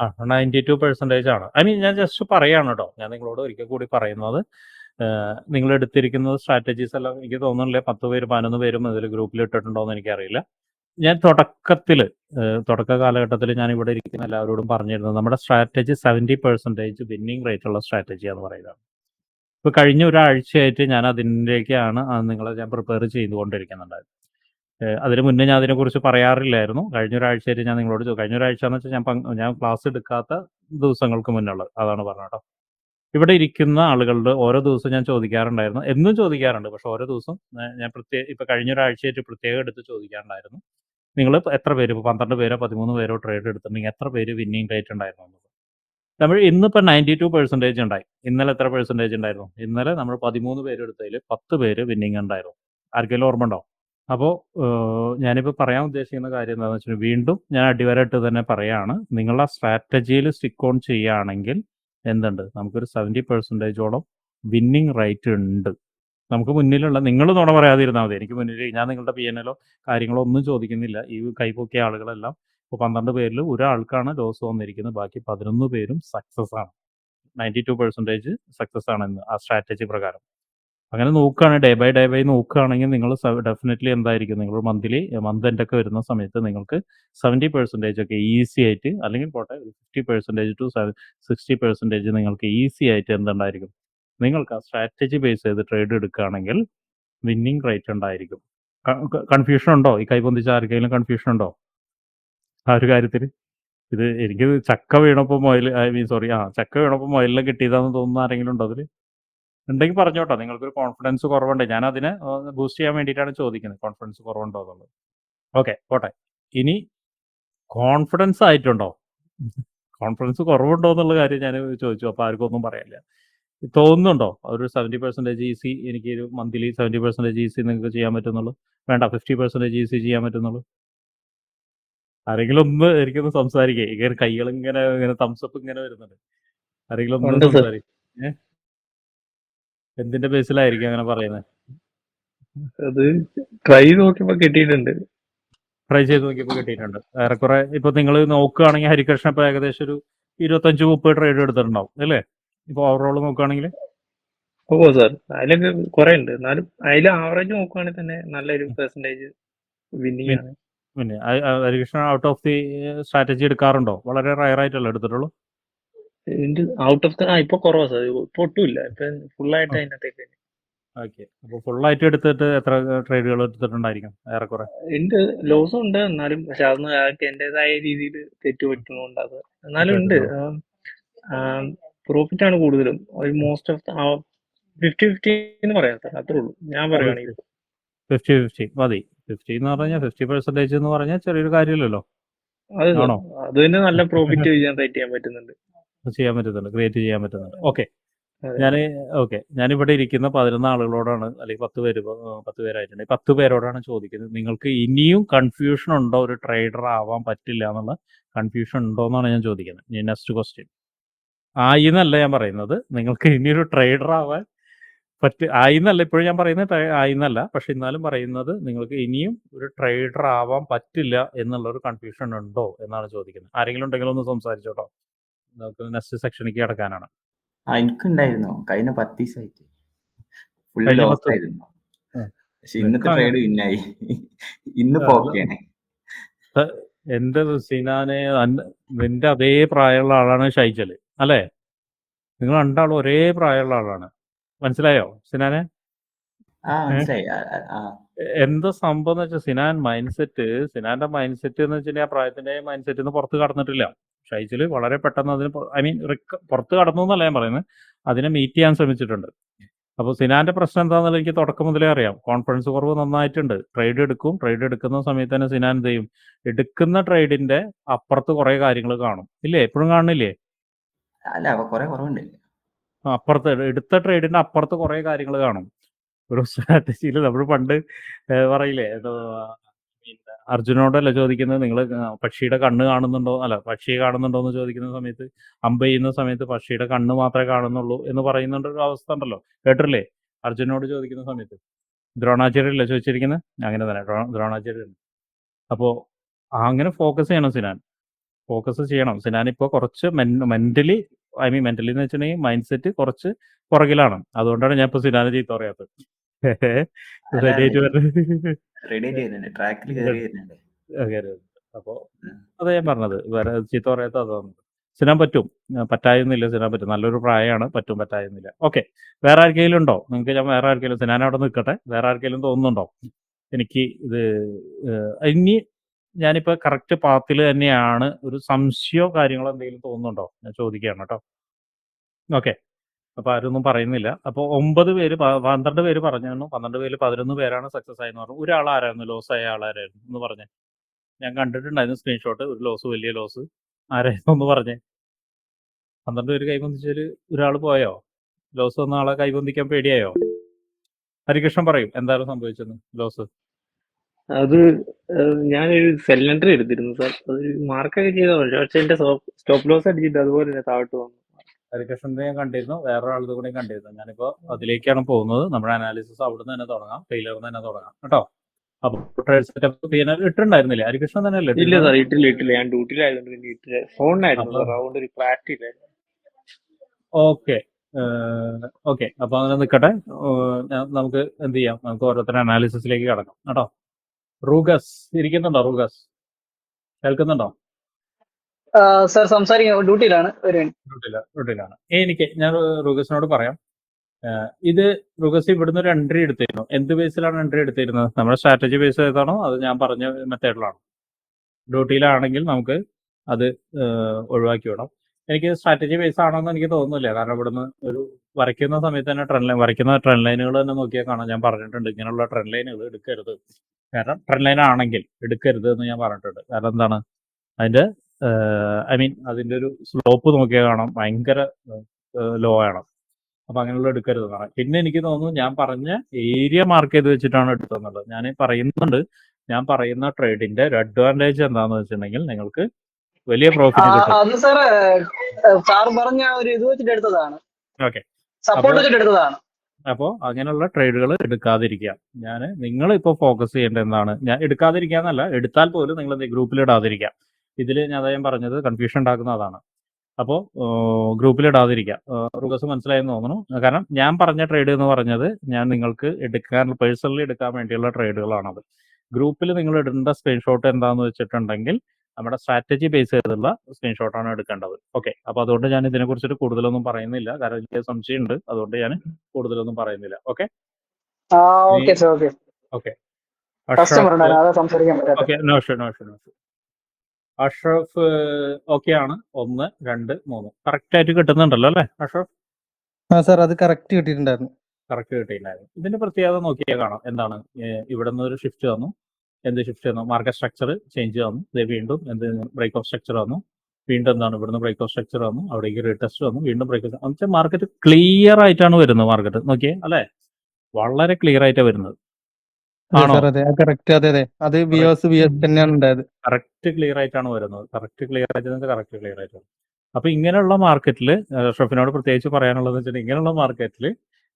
ആ നയന്റി ടു പെർസെന്റേജ് ആണ്. ഐ മീൻ ഞാൻ ജസ്റ്റ് പറയാണ് കേട്ടോ. ഞാൻ നിങ്ങളോട് ഒരിക്കൽ കൂടി പറയുന്നത്. നിങ്ങൾ എടുത്തിരിക്കുന്നത് സ്ട്രാറ്റജീസ് എല്ലാം എനിക്ക് തോന്നുന്നില്ല? പത്ത് പേര് പതിനൊന്ന് പേരും ഇതിൽ ഗ്രൂപ്പിൽ ഇട്ടിട്ടുണ്ടോ എന്ന് എനിക്കറിയില്ല. ഞാൻ തുടക്കത്തിൽ തുടക്ക കാലഘട്ടത്തിൽ ഞാൻ ഇവിടെ ഇരിക്കുന്ന എല്ലാവരോടും പറഞ്ഞിരുന്നത് നമ്മുടെ strategy seventy percentage winning rate ഉള്ള സ്ട്രാറ്റജി എന്ന് പറയുന്നത് ഇപ്പോൾ കഴിഞ്ഞ ഒരാഴ്ചയായിട്ട് ഞാൻ ആ നിങ്ങളെ ഞാൻ പ്രിപ്പയർ ചെയ്തുകൊണ്ടിരിക്കുന്നുണ്ടായത്. അതിന് മുന്നേ ഞാൻ അതിനെക്കുറിച്ച് പറയാറില്ലായിരുന്നു. കഴിഞ്ഞ ഒരാഴ്ചയായിട്ട് ഞാൻ നിങ്ങളോട് കഴിഞ്ഞ ഒരാഴ്ച എന്ന് വെച്ചാൽ ഞാൻ ഞാൻ ക്ലാസ് എടുക്കാത്ത ദിവസങ്ങൾക്ക് മുന്നുള്ളത് അതാണ് പറഞ്ഞത് കേട്ടോ. ഇവിടെ ഇരിക്കുന്ന ആളുകളുടെ ഓരോ ദിവസവും ഞാൻ ചോദിക്കാറുണ്ടായിരുന്നു. എന്നും ചോദിക്കാറുണ്ട്. പക്ഷെ ഓരോ ദിവസം ഞാൻ- പ്രത്യേക ഇപ്പൊ കഴിഞ്ഞ ഒരാഴ്ചയായിട്ട് പ്രത്യേകം എടുത്ത് ചോദിക്കാറുണ്ടായിരുന്നു. നിങ്ങൾ എത്ര പേര് ഇപ്പൊ പന്ത്രണ്ട് പേരോ പതിമൂന്ന് പേരോ ട്രേഡ് എടുത്തിട്ടുണ്ടെങ്കിൽ എത്ര പേര് വിന്നിങ് റേറ്റ് ഉണ്ടായിരുന്നു. നമ്മൾ ഇന്നിപ്പോൾ നയന്റി ടു പെർസെന്റേജ് ഉണ്ടായി. ഇന്നലെ എത്ര പെർസെന്റേജ് ഉണ്ടായിരുന്നു? ഇന്നലെ നമ്മൾ പതിമൂന്ന് പേര് എടുത്തതിൽ പത്ത് പേര് വിന്നിങ് ഉണ്ടായിരുന്നു. ആർക്കെങ്കിലും ഓർമ്മ ഉണ്ടോ? അപ്പോൾ ഞാനിപ്പോൾ പറയാൻ ഉദ്ദേശിക്കുന്ന കാര്യം എന്താണെന്ന് വെച്ചാൽ വീണ്ടും ഞാൻ അടിവരായിട്ട് തന്നെ പറയാണ് നിങ്ങളുടെ സ്ട്രാറ്റജിയിൽ സ്റ്റിക്ക് ഓൺ ചെയ്യുകയാണെങ്കിൽ എന്തുണ്ട്? നമുക്കൊരു സെവന്റി പെർസെന്റേജോളം വിന്നിങ് റൈറ്റ് ഉണ്ട്. നമുക്ക് മുന്നിലുള്ള നിങ്ങൾ നുണ പറയാതിരുന്നാൽ മതി. എനിക്ക് മുന്നിൽ ഞാൻ നിങ്ങളുടെ പി എൻ എല്ലോ കാര്യങ്ങളോ ഒന്നും ചോദിക്കുന്നില്ല. ഈ കൈപ്പൊക്കിയ ആളുകളെല്ലാം ഇപ്പോൾ പന്ത്രണ്ട് പേരിൽ ഒരാൾക്കാണ് ലോസ് വന്നിരിക്കുന്നത്. ബാക്കി പതിനൊന്ന് പേരും സക്സസ് ആണ്. നയന്റി ടു പെർസെന്റേജ് സക്സസ് ആണെന്ന് ആ സ്ട്രാറ്റജി പ്രകാരം. അങ്ങനെ നോക്കുകയാണെങ്കിൽ ഡേ ബൈ ഡേ ബൈ നോക്കുകയാണെങ്കിൽ നിങ്ങൾ ഡെഫിനറ്റ്ലി എന്തായിരിക്കും? നിങ്ങൾ മന്ത്ലി മന്ത് എന്റെ ഒക്കെ വരുന്ന സമയത്ത് നിങ്ങൾക്ക് സെവന്റി പെർസെന്റേജ് ഒക്കെ ഈസി ആയിട്ട് അല്ലെങ്കിൽ പോട്ടെ fifty percentage to sixty percentage നിങ്ങൾക്ക് ഈസി ആയിട്ട് എന്തുണ്ടായിരിക്കും? നിങ്ങൾക്ക് ആ സ്ട്രാറ്റജി ബേസ് ചെയ്ത് ട്രേഡ് എടുക്കുകയാണെങ്കിൽ വിന്നിങ് റേറ്റ് ഉണ്ടായിരിക്കും. കൺഫ്യൂഷൻ ഉണ്ടോ? ഈ കൈപൊന്തിച്ച ആർക്കെങ്കിലും കൺഫ്യൂഷൻ ഉണ്ടോ? ആ ഒരു കാര്യത്തിൽ ഇത് എനിക്ക് ചക്ക വീണപ്പോൾ മൊയിൽ ഐ മീൻ സോറി ആ ചക്ക വീണപ്പോൾ മൊയിലിൽ കിട്ടിയതാണെന്ന് തോന്നുന്ന ആരെങ്കിലും ഉണ്ടോ അതിൽ ഉണ്ടെങ്കിൽ പറഞ്ഞോട്ടോ. നിങ്ങൾക്കൊരു കോൺഫിഡൻസ് കുറവുണ്ട്. ഞാൻ അതിനെ ബൂസ്റ്റ് ചെയ്യാൻ വേണ്ടിയിട്ടാണ് ചോദിക്കുന്നത്. കോൺഫിഡൻസ് കുറവുണ്ടോ എന്നുള്ളത്. ഓക്കെ പോട്ടെ. ഇനി കോൺഫിഡൻസ് ആയിട്ടുണ്ടോ? കോൺഫിഡൻസ് കുറവുണ്ടോ എന്നുള്ള കാര്യം ഞാൻ ചോദിച്ചു. അപ്പോൾ ആർക്കും ഒന്നും പറയാനില്ല. തോന്നുന്നുണ്ടോ? ഒരു സെവന്റി പെർസെന്റേജ് ഈസി എനിക്ക് ഒരു മന്ത്ലി സെവന്റി പെർസെന്റേജ് ഈസി നിങ്ങൾക്ക് ചെയ്യാൻ പറ്റുന്നുള്ളൂ? വേണ്ട ഫിഫ്റ്റി പെർസെന്റേജ് ഈസി ചെയ്യാൻ പറ്റുന്നുള്ളൂ? ആരെങ്കിലും ഒന്ന് എനിക്കൊന്ന് സംസാരിക്കേ. ഇങ്ങനെ കൈകൾ ഇങ്ങനെ ഇങ്ങനെ തംസപ്പ് ഇങ്ങനെ വരുന്നുണ്ട്. ആരെങ്കിലും ഒന്ന്. സംസാരിക്കും. എന്തിന്റെ ബേസിലായിരിക്കും അങ്ങനെ പറയുന്നത് അത് ട്രൈ നോക്കിയപ്പോ കിട്ടിയിട്ടുണ്ട്. ട്രൈ ചെയ്ത് നോക്കിയപ്പോൾ കിട്ടിയിട്ടുണ്ട്. ഏറെക്കുറെ ഇപ്പൊ നിങ്ങൾ നോക്കുകയാണെങ്കിൽ ഹരികൃഷ്ണ ഇപ്പൊ ഏകദേശം ഒരു ഇരുപത്തഞ്ച് മുപ്പത് ട്രേഡ് എടുത്തിട്ടുണ്ടാവും അല്ലേ? ഇപ്പൊ ഓവറോൾ നോക്കുകയാണെങ്കിൽ ഓ സാർ അതിലൊക്കെ കുറെ ഉണ്ട് എന്നാലും അതിൽ ആവറേജ് നോക്കുകയാണെങ്കിൽ തന്നെ നല്ലൊരു പെർസെന്റേജ് വിന്നിങ് ആണ്. പിന്നെ Harikrishnan out of the strategy എടുക്കാറുണ്ടോ? വളരെ റയർ ആയിട്ടല്ലേ എടുത്തിട്ടുള്ളൂ? ഇതിന്റെ ഔട്ട് ഓഫ് ആ ഇപ്പൊ കുറവാ സാർ ഇപ്പൊ ഒട്ടുമില്ല. ഇപ്പൊ ആ. അതിനകത്തേക്ക് ഓക്കെ അപ്പോൾ ഫുൾ ആയിട്ട് എടുത്തിട്ട് എത്ര ട്രേഡുകൾ എടുത്തിട്ടുണ്ടായിരിക്കും? ഏറെക്കുറെ. ഉണ്ട് ലോസും ഉണ്ട്. എന്നാലും പക്ഷെ അതൊന്നും അയാൾക്ക് എന്റേതായ രീതിയിൽ തെറ്റ് പറ്റുന്നുണ്ട് അത് എന്നാലും ഉണ്ട്. പ്രോഫിറ്റ് ആണ് കൂടുതലും. മോസ്റ്റ് ഓഫ് ഫിഫ്റ്റി ഫിഫ്റ്റി എന്ന് പറയാം സാർ അത്രേ ഉള്ളൂ. ഞാൻ പറയുകയാണെങ്കിൽ ഫിഫ്റ്റി ഫിഫ്റ്റി മതി. ഫിഫ്റ്റി എന്ന് പറഞ്ഞാൽ ഫിഫ്റ്റി പെർസെന്റേജ് എന്ന് പറഞ്ഞാൽ ചെറിയൊരു കാര്യമില്ലല്ലോ. അത്? തന്നെ നല്ല പ്രോഫിറ്റ് ജനറേറ്റ് ചെയ്യാൻ പറ്റുന്നുണ്ട്. ചെയ്യാൻ പറ്റുന്നുണ്ട് ക്രിയേറ്റ് ചെയ്യാൻ പറ്റുന്നുണ്ട്. ഓക്കെ. ഞാൻ ഓക്കെ ഞാനിവിടെ ഇരിക്കുന്ന പതിനൊന്ന് ആളുകളോടാണ് അല്ലെങ്കിൽ പത്ത് പേര് പത്ത് പേരായിട്ടുണ്ട്. പത്ത് പേരോടാണ് ചോദിക്കുന്നത് നിങ്ങൾക്ക് ഇനിയും കൺഫ്യൂഷൻ ഉണ്ടോ? ഒരു ട്രേഡർ ആവാൻ പറ്റില്ല എന്നുള്ള കൺഫ്യൂഷൻ ഉണ്ടോ എന്നാണ് ഞാൻ ചോദിക്കുന്നത്. നെക്സ്റ്റ് ക്വസ്റ്റ്യൻ ആയി എന്നല്ല ഞാൻ പറയുന്നത്. നിങ്ങൾക്ക് ഇനിയൊരു ട്രേഡർ ആവാൻ പറ്റ ആയി എന്നല്ല ഇപ്പോഴും ഞാൻ പറയുന്നത് ട്രേ- ആയി എന്നല്ല. പക്ഷെ എന്നാലും പറയുന്നത് നിങ്ങൾക്ക് ഇനിയും ഒരു ട്രേഡർ ആവാൻ പറ്റില്ല എന്നുള്ള ഒരു കൺഫ്യൂഷൻ ഉണ്ടോ എന്നാണ് ചോദിക്കുന്നത്. ആരെങ്കിലും ഉണ്ടെങ്കിലും ഒന്ന് സംസാരിച്ചോട്ടോ. നമുക്ക് നെക്സ്റ്റ് സെക്ഷനിലേക്ക് കിടക്കാനാണ്. ആ എനിക്കുണ്ടായിരുന്നു. കഴിഞ്ഞ പത്ത് ദിവസമായിട്ട് ഫുൾ ലോസ് ആയിരുന്നു. പക്ഷെ ഇന്നത്തെ ട്രേഡ് എന്റെ സിനാനെ നിന്റെ അതേ പ്രായമുള്ള ആളാണ് ഷൈജൽ അല്ലേ? നിങ്ങൾ രണ്ടാളും ഒരേ പ്രായമുള്ള ആളാണ്. മനസ്സിലായോ സിനാനെ എന്താ സംഭവം എന്ന് വെച്ചാൽ സിനാൻ മൈൻഡ് സെറ്റ് സിനാന്റെ മൈൻഡ് സെറ്റ് എന്ന് വെച്ചാൽ ആ പ്രായത്തിന്റെ മൈൻഡ് സെറ്റ് പുറത്ത് കടന്നിട്ടില്ല. ഷൈജിൽ വളരെ പെട്ടെന്ന് അതിന് ഐ മീൻ റിക്ക പുറത്ത് കടന്നു എന്നല്ല ഞാൻ പറയുന്നത് അതിനെ മീറ്റ് ചെയ്യാൻ ശ്രമിച്ചിട്ടുണ്ട്. അപ്പോൾ സിനാന്റെ പ്രശ്നം എന്താണെന്നുള്ള എനിക്ക് തുടക്കം മുതലേ അറിയാം. കോൺഫിഡൻസ് കുറവ് നന്നായിട്ടുണ്ട്. ട്രേഡ് എടുക്കും. ട്രേഡ് എടുക്കുന്ന സമയത്ത് തന്നെ സിനാൻ എന്ത് ചെയ്യും? എടുക്കുന്ന ട്രേഡിന്റെ അപ്പുറത്ത് കുറെ കാര്യങ്ങൾ കാണും. ഇല്ലേ? എപ്പോഴും കാണുന്നില്ലേ? അല്ല കൊറേ കുറവുണ്ട്. അപ്പുറത്ത് എടുത്ത ട്രേഡിന്റെ അപ്പുറത്ത് കുറെ കാര്യങ്ങൾ കാണും. ഒരു സ്ട്രാറ്റജിയിൽ നമ്മൾ പണ്ട് പറയില്ലേ അർജുനോടല്ല ചോദിക്കുന്നത്? നിങ്ങൾ പക്ഷിയുടെ കണ്ണ് കാണുന്നുണ്ടോ? അല്ല പക്ഷിയെ കാണുന്നുണ്ടോ എന്ന് ചോദിക്കുന്ന സമയത്ത് അമ്പ ചെയ്യുന്ന സമയത്ത് പക്ഷിയുടെ കണ്ണ് മാത്രമേ കാണുന്നുള്ളൂ എന്ന് പറയുന്നുണ്ട് ഒരു അവസ്ഥ ഉണ്ടല്ലോ. കേട്ടില്ലേ അർജുനോട് ചോദിക്കുന്ന സമയത്ത്. ദ്രോണാചാര്യല്ലേ ചോദിച്ചിരിക്കുന്നത് അങ്ങനെ തന്നെ ദ്രോണാചാര്യ അപ്പോൾ അങ്ങനെ ഫോക്കസ് ചെയ്യണം സിനാൻ. ഫോക്കസ് ചെയ്യണം. സിനാൻ ഇപ്പോൾ കുറച്ച് മെന്റലി ഐ മീൻ മെന്റലി എന്ന് വെച്ചിട്ടുണ്ടെങ്കിൽ മൈൻഡ് സെറ്റ് കുറച്ച് പുറകിലാണ്. അതുകൊണ്ടാണ് ഞാൻ ഇപ്പൊ സിനാനെ ചീത്ത പറയാത്തത്. വരണ- റെഡി ആയിട്ട് ട്രാക്കിൽ കയറി വരുന്നുണ്ട്. അങ്ങനെ. അപ്പോ. അതാ ഞാൻ പറഞ്ഞത്. വേറെ ചീത്ത പറയാത്ത അതാണ് സിനാൻ പറ്റും. പറ്റായിരുന്നില്ല സിനാൻ പറ്റും. നല്ലൊരു പ്രായമാണ് പറ്റും പറ്റായിരുന്നില്ല ഓക്കെ. വേറെ ആർക്കെങ്കിലും ഉണ്ടോ? നിങ്ങൾക്ക് ഞാൻ വേറെ ആർക്കെങ്കിലും സിനാൻ അവിടെ നിൽക്കട്ടെ. വേറെ ആർക്കെങ്കിലും തോന്നുന്നുണ്ടോ? എനിക്ക് ഇത് ഇനി ഞാനിപ്പോ കറക്റ്റ് പാത്തിൽ തന്നെയാണ് ഒരു സംശയമോ കാര്യങ്ങളോ എന്തെങ്കിലും തോന്നുന്നുണ്ടോ? ഞാൻ ചോദിക്കുകയാണ് കേട്ടോ. ഓക്കെ. അപ്പൊ ആരൊന്നും പറയുന്നില്ല. അപ്പോൾ ഒമ്പത് പേര് പന്ത്രണ്ട് പേര് പറഞ്ഞു പന്ത്രണ്ട് പേര് പതിനൊന്ന് പേരാണ് സക്സസ് ആയെന്ന് പറഞ്ഞു. ഒരാൾ ആരായിരുന്നു ലോസ് ആയ ആളാരായിരുന്നു എന്ന് പറഞ്ഞു. ഞാൻ കണ്ടിട്ടുണ്ടായിരുന്നു സ്ക്രീൻഷോട്ട് ഒരു ലോസ് വലിയ ലോസ് ആരായിരുന്നു എന്ന് പറഞ്ഞു. പന്ത്രണ്ട് പേര് കൈബന്ധിച്ചൊരു ഒരാൾ പോയോ? ലോസ് വന്ന ആളെ കൈബന്ധിക്കാൻ പേടിയായോ? ഹരികൃഷ്ണൻ പറയും എന്താണ് സംഭവിച്ചത് ലോസ് അത് ഞാനൊരു സെല്ലൻഡർ എടുത്തിരുന്നു സാർ അതൊരു മാർക്കൊക്കെ ചെയ്തോ പക്ഷെ എന്റെ സ്റ്റോപ്പ് ലോസ് അടിച്ചിട്ട് അതുപോലെ തന്നെ താഴോട്ട് വന്നു. ഹരികൃഷ്ണന്റെ ഞാൻ കണ്ടിരുന്നു. വേറെ ഒരാളുടെ കൂടെ കണ്ടിരുന്നു. ഞാനിപ്പോ അതിലേക്കാണ് പോകുന്നത്. നമ്മുടെ അനാലിസിസ് അവിടെ തന്നെ തുടങ്ങാം. ഫെയിലർ തന്നെ തുടങ്ങാം. കേട്ടോ? അപ്പൊ ട്രേഡ് സെറ്റപ്പ് ഇട്ടുണ്ടായിരുന്നില്ലേ ഹരികൃഷ്ണൻ തന്നെ അല്ലേ ഇല്ല സാർ ഇട്ടില്ല ഇട്ടില്ല. ഞാൻ ഡ്യൂട്ടിയിലായതുകൊണ്ട് പിന്നെ ഇട്ടില്ല. ഫോണിനായിരുന്നു അപ്പൊ- സാർ. അതുകൊണ്ട് ഒരു ക്ലാരിറ്റി ഇല്ലായിരുന്നു. ഓക്കെ ഓക്കെ അപ്പൊ അങ്ങനെ നിൽക്കട്ടെ നമുക്ക് എന്ത് ചെയ്യാം? നമുക്ക് ഓരോരുത്തരുടെ അനാലിസിസിലേക്ക് കടക്കാം. കേട്ടോ? റൂഗസ്. ഇരിക്കുന്നുണ്ടോ റൂഗസ്? കേൾക്കുന്നുണ്ടോ? സർ സംസാരിക്കാം ഡ്യൂട്ടിയിലാണ്. റൂട്ടിലാണ് എനിക്ക് ഞാൻ റൂഗസിനോട് പറയാം. ഇത് റൂഗസ് ഇവിടുന്ന് ഒരു എൻട്രി എടുത്തിരുന്നു. എന്ത് ബേസിലാണ് എൻട്രി എടുത്തിരുന്നത്? നമ്മുടെ സ്ട്രാറ്റജി ബേസ് ഏതാണോ അത് ഞാൻ പറഞ്ഞ മെത്തേഡിലാണ് ഡ്യൂട്ടിയിലാണെങ്കിൽ നമുക്ക് അത് ഒഴിവാക്കി വിടാം. എനിക്ക് സ്ട്രാറ്റജി ബേസ് ആണോന്ന് എനിക്ക് തോന്നുന്നില്ല. കാരണം ഇവിടുന്ന് ഒരു വരയ്ക്കുന്ന സമയത്ത് തന്നെ ട്രെൻഡ് ലൈൻ വരയ്ക്കുന്ന ട്രെൻഡ് ലൈനുകൾ തന്നെ നോക്കിയാൽ കാണാം. ഞാൻ പറഞ്ഞിട്ടുണ്ട് ഇങ്ങനെയുള്ള ട്രെൻഡ് ലൈനുകൾ എടുക്കരുത്. കാരണം ട്രെൻഡ് ലൈൻ ആണെങ്കിൽ എടുക്കരുത് എന്ന് ഞാൻ പറഞ്ഞിട്ടുണ്ട്. കാരണം എന്താണ്? അതിന്റെ ഐ മീൻ അതിന്റെ ഒരു സ്ലോപ്പ് നോക്കിയാൽ കാണാം. ഭയങ്കര ലോ ആണ്. അപ്പൊ അങ്ങനെയുള്ള എടുക്കരുത്. എന്നാണ് പിന്നെ എനിക്ക് തോന്നുന്നു ഞാൻ പറഞ്ഞ ഏരിയ മാർക്ക് ചെയ്ത് വെച്ചിട്ടാണ് എടുത്തതെന്നുള്ളത്. ഞാൻ പറയുന്നുണ്ട്. ഞാൻ പറയുന്ന ട്രേഡിന്റെ ഒരു അഡ്വാന്റേജ് എന്താന്ന് വെച്ചിട്ടുണ്ടെങ്കിൽ നിങ്ങൾക്ക് വലിയ പ്രോഫിറ്റ് കിട്ടും. സാർ പറഞ്ഞ ഒരു ഇത് വെച്ചിട്ട് എടുത്തതാണ്. ഓക്കെ സപ്പോർട്ട് അപ്പൊ- വെച്ചിട്ട് എടുത്തതാണ്. അപ്പോൾ അങ്ങനെയുള്ള ട്രേഡുകൾ എടുക്കാതിരിക്കുക. ഞാൻ നിങ്ങൾ ഇപ്പോൾ ഫോക്കസ് ചെയ്യേണ്ടത് എന്താണ്? ഞാൻ എടുക്കാതിരിക്കാന്നല്ല എടുത്താൽ പോലും നിങ്ങൾ ഗ്രൂപ്പിൽ ഇടാതിരിക്കുക. ഇതിൽ ഞാൻ അദ്ദേഹം ഞാൻ പറഞ്ഞത് കൺഫ്യൂഷൻ ഉണ്ടാക്കുന്ന അതാണ് അപ്പോൾ ഗ്രൂപ്പിൽ ഇടാതിരിക്കുക റുഗസ് മനസ്സിലായെന്ന് തോന്നുന്നു. കാരണം ഞാൻ പറഞ്ഞ ട്രേഡ് എന്ന് പറഞ്ഞത് ഞാൻ നിങ്ങൾക്ക് എടുക്കാൻ പേഴ്സണലി എടുക്കാൻ വേണ്ടിയുള്ള ട്രേഡുകളാണത് ഗ്രൂപ്പിൽ നിങ്ങൾ ഇടേണ്ട സ്ക്രീൻഷോട്ട് എന്താണെന്ന് വെച്ചിട്ടുണ്ടെങ്കിൽ നമ്മുടെ സ്ട്രാറ്റജി ബേസ് ചെയ്തുള്ള സ്ക്രീൻഷോട്ടാണ് എടുക്കേണ്ടത്. ഓക്കെ അപ്പോൾ അതുകൊണ്ട് ഞാൻ ഇതിനെ കുറിച്ചിട്ട് കൂടുതലൊന്നും പറയുന്നില്ല. കാരണം എനിക്ക് സംശയമുണ്ട്. അതുകൊണ്ട് ഞാൻ കൂടുതലൊന്നും പറയുന്നില്ല. Okay okay okay okay no show no show no show Ashraf okay ആണ് ഒന്ന് രണ്ട് മൂന്ന്. കറക്റ്റ് ആയിട്ട് കിട്ടുന്നുണ്ടല്ലോ അല്ലേ? അഷ്റഫ്? ആ സാർ അത് കറക്റ്റ് കിട്ടിയിട്ടുണ്ടായിരുന്നു. കറക്റ്റ് കിട്ടിയില്ലായിരുന്നു ഇതിന്റെ പ്രത്യേകത നോക്കിയാൽ കാണാം. എന്താണ്? ഇവിടെ നിന്ന് ഒരു ഷിഫ്റ്റ് വന്നു. എന്ത് ഷിഫ്റ്റ് വന്നു? മാർക്കറ്റ് സ്ട്രക്ചർ ചേഞ്ച് വന്നു. ഇത് വീണ്ടും എന്ത് ബ്രേക്ക് ഓഫ് സ്ട്രക്ചർ വന്നു. വീണ്ടും എന്താണ്? ഇവിടുന്ന് ബ്രേക്ക് ഓഫ് സ്ട്രക്ചർ വന്നു. അവിടേക്ക് റീടെസ്റ്റ് വന്നു. വീണ്ടും ബ്രേക്ക് വെച്ചാൽ മാർക്കറ്റ് ക്ലിയർ ആയിട്ടാണ് വരുന്നത് മാർക്കറ്റ് നോക്കിയേ അല്ലേ? വളരെ ക്ലിയർ ആയിട്ടാണ് വരുന്നത്. കറക്റ്റ്. അതെ എസ് തന്നെയാണ് ഉണ്ടായത്. കറക്റ്റ് ക്ലിയർ ആയിട്ടാണ് വരുന്നത്. കറക്റ്റ് ക്ലിയർ ആയിട്ട് കറക്റ്റ് ക്ലിയർ ആയിട്ടാണ് അപ്പൊ ഇങ്ങനെയുള്ള മാർക്കറ്റിൽ ഷെഫിനോട് പ്രത്യേകിച്ച് പറയാനുള്ളത് വെച്ചാൽ ഇങ്ങനെയുള്ള മാർക്കറ്റിൽ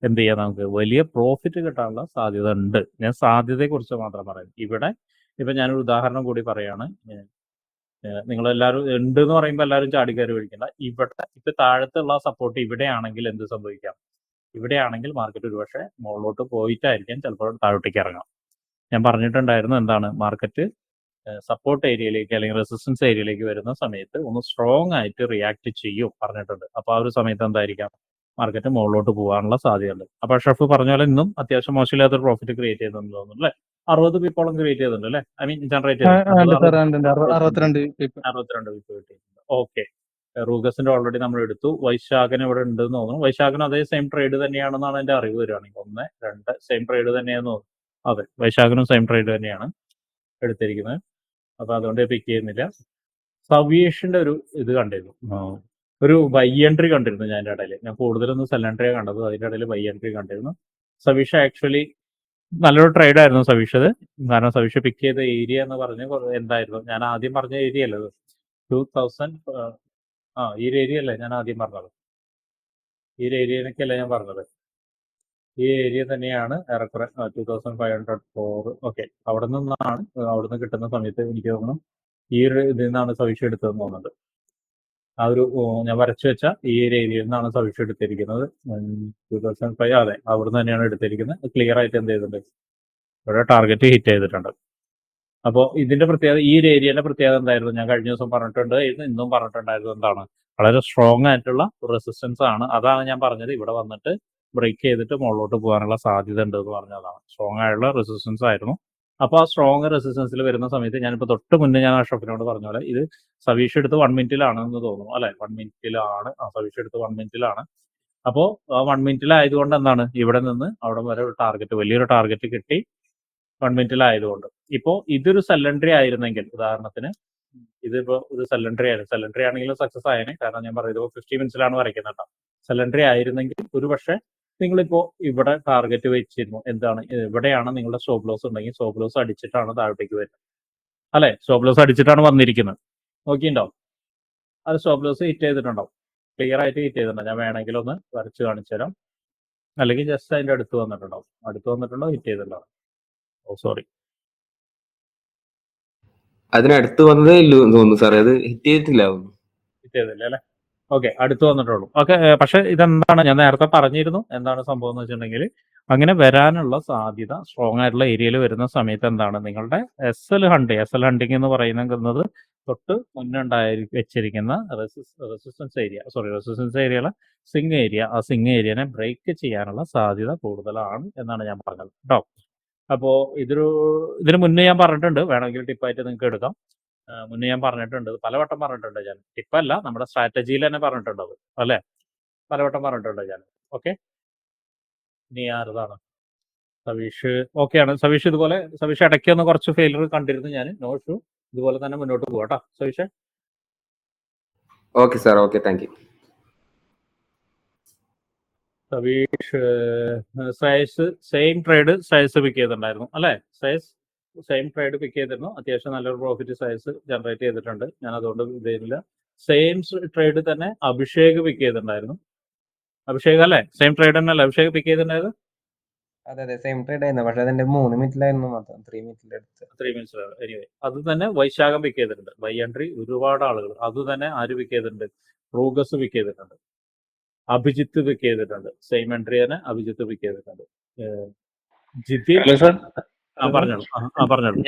എന്ത് ചെയ്യാം നമുക്ക്? വലിയ പ്രോഫിറ്റ് കിട്ടാനുള്ള സാധ്യത ഉണ്ട്. ഞാൻ സാധ്യതയെ കുറിച്ച് മാത്രം പറയാം. ഇവിടെ ഇപ്പൊ ഞാനൊരു ഉദാഹരണം കൂടി പറയാണ്. നിങ്ങൾ എല്ലാവരും ഉണ്ട് എന്ന് പറയുമ്പോൾ എല്ലാവരും ചാടിക്കയറി ഒഴിക്കണ്ട ഇവിടെ ഇപ്പൊ താഴത്തുള്ള സപ്പോർട്ട് ഇവിടെയാണെങ്കിൽ എന്ത് സംഭവിക്കാം? ഇവിടെയാണെങ്കിൽ മാർക്കറ്റ് ഒരുപക്ഷെ മുകളിലോട്ട് പോയിട്ടായിരിക്കാം. ചിലപ്പോൾ താഴോട്ടേക്ക് ഇറങ്ങാം. ഞാൻ പറഞ്ഞിട്ടുണ്ടായിരുന്നു എന്താണ് മാർക്കറ്റ് സപ്പോർട്ട് ഏരിയയിലേക്ക് അല്ലെങ്കിൽ റെസിസ്റ്റൻസ് ഏരിയയിലേക്ക് വരുന്ന സമയത്ത് ഒന്ന് സ്ട്രോങ് ആയിട്ട് റിയാക്ട് ചെയ്യും പറഞ്ഞിട്ടുണ്ട്. അപ്പൊ ആ ഒരു സമയത്ത് എന്തായിരിക്കാം? മാർക്കറ്റ് മുകളിലോട്ട് പോകാനുള്ള സാധ്യതയുണ്ട്. അപ്പൊ ഷെഫ് പറഞ്ഞ പോലെ ഇന്നും അത്യാവശ്യം മോശമില്ലാത്തൊരു പ്രോഫിറ്റ് ക്രിയേറ്റ് ചെയ്തെന്ന് തോന്നുന്നു അല്ലേ? അറുപത് പീപ്പോളം ക്രിയേറ്റ് ചെയ്തിട്ടുണ്ട് അല്ലേ? ഐ മീൻ ജനറേറ്റ് അറുപത്തിരണ്ട് അറുപത്തിരണ്ട് പീപ്പ് കിട്ടിയിട്ടുണ്ട്. ഓക്കെ റൂഗസിന്റെ ഓൾറെഡി നമ്മൾ എടുത്തു. വൈശാഖൻ ഇവിടെ ഉണ്ടെന്ന് തോന്നുന്നു. വൈശാഖൻ അതേ സെയിം ട്രേഡ് തന്നെയാണെന്നാണ് എന്റെ അറിവ് വരികയാണെങ്കിൽ ഒന്ന് രണ്ട് സെയിം ട്രേഡ് തന്നെയാണെന്ന് തോന്നുന്നു. അതെ വൈശാഖനും സെയിം ട്രേഡ് തന്നെയാണ് എടുത്തിരിക്കുന്നത്. അപ്പൊ അതുകൊണ്ട് പിക്ക് ചെയ്യുന്നില്ല. സവീഷിന്റെ ഒരു ഇത് കണ്ടിരുന്നു. ഒരു ബൈ എൻട്രി കണ്ടിരുന്നു ഞാൻ എന്റെ ഇടയിൽ. ഞാൻ കൂടുതലൊന്നും സെൽ എൻട്രിയാണ് കണ്ടത്. അതിന്റെ ഇടയിൽ ബൈ എൻട്രി കണ്ടിരുന്നു. സവിഷ ആക്ച്വലി നല്ലൊരു ട്രേഡ് ആയിരുന്നു സവിഷ് അത്. കാരണം സവിഷ് പിക്ക് ചെയ്ത ഏരിയ എന്ന് പറഞ്ഞ് എന്തായിരുന്നു? ഞാൻ ആദ്യം പറഞ്ഞ ഏരിയ അല്ലേ ടൂ തൗസൻഡ് ആ ഈ ഏരിയ അല്ലേ ഞാൻ ആദ്യം പറഞ്ഞത്. ഈ ഒരു ഏരിയയിലേക്കല്ലേ ഞാൻ പറഞ്ഞത്. ഈ ഏരിയ തന്നെയാണ് ഏറെക്കുറെ two thousand five hundred four okay അവിടെ നിന്നാണ് അവിടെ നിന്ന് കിട്ടുന്ന സമയത്ത് എനിക്ക് തോന്നുന്നു ഈ ഒരു ഇതിൽ നിന്നാണ് സവിഷ എടുത്തതെന്ന് തോന്നുന്നത്. ആ ഒരു ഞാൻ വരച്ചു വെച്ച ഈ ഒരു ഏരിയയിൽ നിന്നാണ് സവിഷ എടുത്തിരിക്കുന്നത്. ടൂ തൗസൻഡ് ഫൈവ് അതെ അവിടുന്ന് തന്നെയാണ് എടുത്തിരിക്കുന്നത്. ക്ലിയർ ആയിട്ട് എന്ത് ചെയ്തിട്ടുണ്ട്? ഇവിടെ ടാർഗറ്റ് ഹിറ്റ് ചെയ്തിട്ടുണ്ട്. അപ്പോൾ ഇതിന്റെ പ്രത്യേകത ഈ ഒരു ഏരിയയുടെ പ്രത്യേകത എന്തായിരുന്നു? ഞാൻ കഴിഞ്ഞ ദിവസം പറഞ്ഞിട്ടുണ്ട് ഇന്ന് ഇന്നും പറഞ്ഞിട്ടുണ്ടായിരുന്നു എന്താണ്? വളരെ സ്ട്രോങ് ആയിട്ടുള്ള റെസിസ്റ്റൻസ് ആണ്. അതാണ് ഞാൻ പറഞ്ഞത്. ഇവിടെ വന്നിട്ട് ബ്രേക്ക് ചെയ്തിട്ട് മുകളിലോട്ട് പോകാനുള്ള സാധ്യത ഉണ്ട് എന്ന് പറഞ്ഞതാണ്. സ്ട്രോങ് ആയിട്ടുള്ള റെസിസ്റ്റൻസ് ആയിരുന്നു. അപ്പോൾ ആ സ്ട്രോങ് റെസിസ്റ്റൻസിൽ വരുന്ന സമയത്ത് ഞാനിപ്പോൾ തൊട്ട് മുന്നേ ഞാൻ അഷഫിനോട് പറഞ്ഞ പോലെ ഇത് സവീഷ് എടുത്ത് വൺ മിനിറ്റിലാണ് എന്ന് തോന്നുന്നു. അല്ലെ? വൺ മിനിറ്റിലാണ് ആ സവീഷ് എടുത്ത് വൺ മിനിറ്റിലാണ് അപ്പോൾ ആ വൺ മിനിറ്റിലായതുകൊണ്ട് എന്താണ്? ഇവിടെ നിന്ന് അവിടെ വരെ ഒരു ടാർഗറ്റ് വലിയൊരു ടാർഗറ്റ് കിട്ടി വൺ മിനിറ്റിലായതുകൊണ്ട് ഇപ്പോൾ ഇതൊരു സെല്ലൻട്രി ആയിരുന്നെങ്കിൽ ഉദാഹരണത്തിന് ഇതിപ്പോ ഒരു സെല്ലൻട്രി ആയിരുന്നു. സെല്ലൻട്രി ആണെങ്കിലും സക്സസ് ആയേനെ. കാരണം ഞാൻ പറയുന്നത് ഫിഫ്റ്റി മിനിറ്റ്സിലാണ് വരയ്ക്കുന്നത് കേട്ടോ ആയിരുന്നെങ്കിൽ ഒരു പക്ഷേ നിങ്ങളിപ്പോ ഇവിടെ ടാർഗറ്റ് വെച്ചിരുന്നു. എന്താണ്? ഇവിടെയാണ് നിങ്ങളുടെ സ്റ്റോപ്പ് ലോസ് ഉണ്ടെങ്കിൽ സ്റ്റോപ്പ് ലോസ് അടിച്ചിട്ടാണ് താഴത്തേക്ക് വരുന്നത്. അല്ലെ? സ്റ്റോപ്പ് ലോസ് അടിച്ചിട്ടാണ് വന്നിരിക്കുന്നത്. നോക്കിയിട്ടുണ്ടാവും അത് സ്റ്റോപ്പ് ലോസ് ഹിറ്റ് ചെയ്തിട്ടുണ്ടാവും ക്ലിയർ ആയിട്ട് ഹിറ്റ് ചെയ്തിട്ടുണ്ടാവും ഞാൻ വേണമെങ്കിൽ ഒന്ന് വരച്ച് കാണിച്ചു തരാം. അല്ലെങ്കിൽ ജസ്റ്റ് അതിന്റെ അടുത്ത് വന്നിട്ടുണ്ടാവും അടുത്ത് വന്നിട്ടുണ്ടോ? ഹിറ്റ് ചെയ്തിട്ടുണ്ടാവും ഓ സോറി അതിനടുത്ത് വന്നതേ ഇല്ലെന്ന് തോന്നുന്നു സാറേ. അത് ഹിറ്റ് ചെയ്തിട്ടില്ല ഹിറ്റ് ചെയ്തില്ല അല്ലെ? ഓക്കെ അടുത്ത് വന്നിട്ടുള്ളൂ. ഓക്കെ പക്ഷെ ഇതെന്താണ് ഞാൻ നേരത്തെ പറഞ്ഞിരുന്നു. എന്താണ് സംഭവം എന്ന് വെച്ചിട്ടുണ്ടെങ്കിൽ അങ്ങനെ വരാനുള്ള സാധ്യത സ്ട്രോങ് ആയിട്ടുള്ള ഏരിയയിൽ വരുന്ന സമയത്ത് എന്താണ്? നിങ്ങളുടെ S L hunt S L hunting എന്ന് പറയുന്നത് തൊട്ട് മുന്നുണ്ടായി വെച്ചിരിക്കുന്ന റെസിസ്റ്റൻസ് ഏരിയ സോറി റെസിസ്റ്റൻസ് ഏരിയയിലെ സിങ് ഏരിയ ആ സിങ് ഏരിയനെ ബ്രേക്ക് ചെയ്യാനുള്ള സാധ്യത കൂടുതലാണ് എന്നാണ് ഞാൻ പറഞ്ഞത്. കേട്ടോ അപ്പോൾ ഇതൊരു ഇതിനു മുന്നേ ഞാൻ പറഞ്ഞിട്ടുണ്ട്. വേണമെങ്കിൽ ടിപ്പായിട്ട് നിങ്ങൾക്ക് എടുക്കാം. മുന്നേ ഞാൻ പറഞ്ഞിട്ടുണ്ട്. പലവട്ടം പറഞ്ഞിട്ടുണ്ട് ഞാൻ. ടിപ്പല്ല നമ്മുടെ സ്ട്രാറ്റജിയിൽ തന്നെ പറഞ്ഞിട്ടുണ്ട് അത്. അല്ലേ? പലവട്ടം പറഞ്ഞിട്ടുണ്ട് ഞാൻ. ഓക്കെ? ഇനി ആരതാണ്? സവീഷ്. ഓക്കെയാണ് സവീഷ് ഇതുപോലെ സവീഷ് ഇടയ്ക്ക് ഒന്ന് കുറച്ച് ഫെയിലിയർ കണ്ടിരുന്നു ഞാൻ. നോ ഷൂ ഇതുപോലെ തന്നെ മുന്നോട്ട് പോകട്ടോ കേട്ടോ Saveesh? Okay sir. Okay. Thank you. Saveesh size same trade size pick ചെയ്തിട്ടുണ്ടായിരുന്നു. അല്ലേ? സൈസ് സെയിം ട്രേഡ് പിക്ക് ചെയ്തിരുന്നു. അത്യാവശ്യം നല്ലൊരു പ്രോഫിറ്റ് സൈസ് ജനറേറ്റ് ചെയ്തിട്ടുണ്ട്. ഞാൻ അതുകൊണ്ട് ഇതില്ല സെയിം ട്രേഡ് തന്നെ അഭിഷേക് പിക്ക് ചെയ്തിട്ടുണ്ടായിരുന്നു. അഭിഷേക് അല്ലേ? സെയിം ട്രേഡ് തന്നെ അല്ലേ അഭിഷേക് പിക്ക് ചെയ്തിട്ടുണ്ടായത്? അതെ അതെ. സെയിം ട്രേഡ് ആയിരുന്നു. പക്ഷെ അതിന്റെ മൂന്ന് മിനിറ്റിലായിരുന്നു മാത്രം ത്രീ മിനിറ്റിൽ എടുത്ത്. ത്രീ മിനിറ്റ്സ് എനിവേ അത് തന്നെ വൈശാഖം പിക്ക് ചെയ്തിട്ടുണ്ട്. ബൈ എൻട്രി ഒരുപാട് ആളുകൾ അത് തന്നെ ആര് പിക്ക് ചെയ്തിട്ടുണ്ട്? റൂഗസ് പിക്ക് ചെയ്തിട്ടുണ്ട്. അഭിജിത്ത് പിക്ക് ചെയ്തിട്ടുണ്ട്. സെയിം എൻട്രി തന്നെ അഭിജിത്ത് പിക്ക് ചെയ്തിട്ടുണ്ട്. ജിത്തി ഹലോ സാർ ആ പറഞ്ഞോളൂ.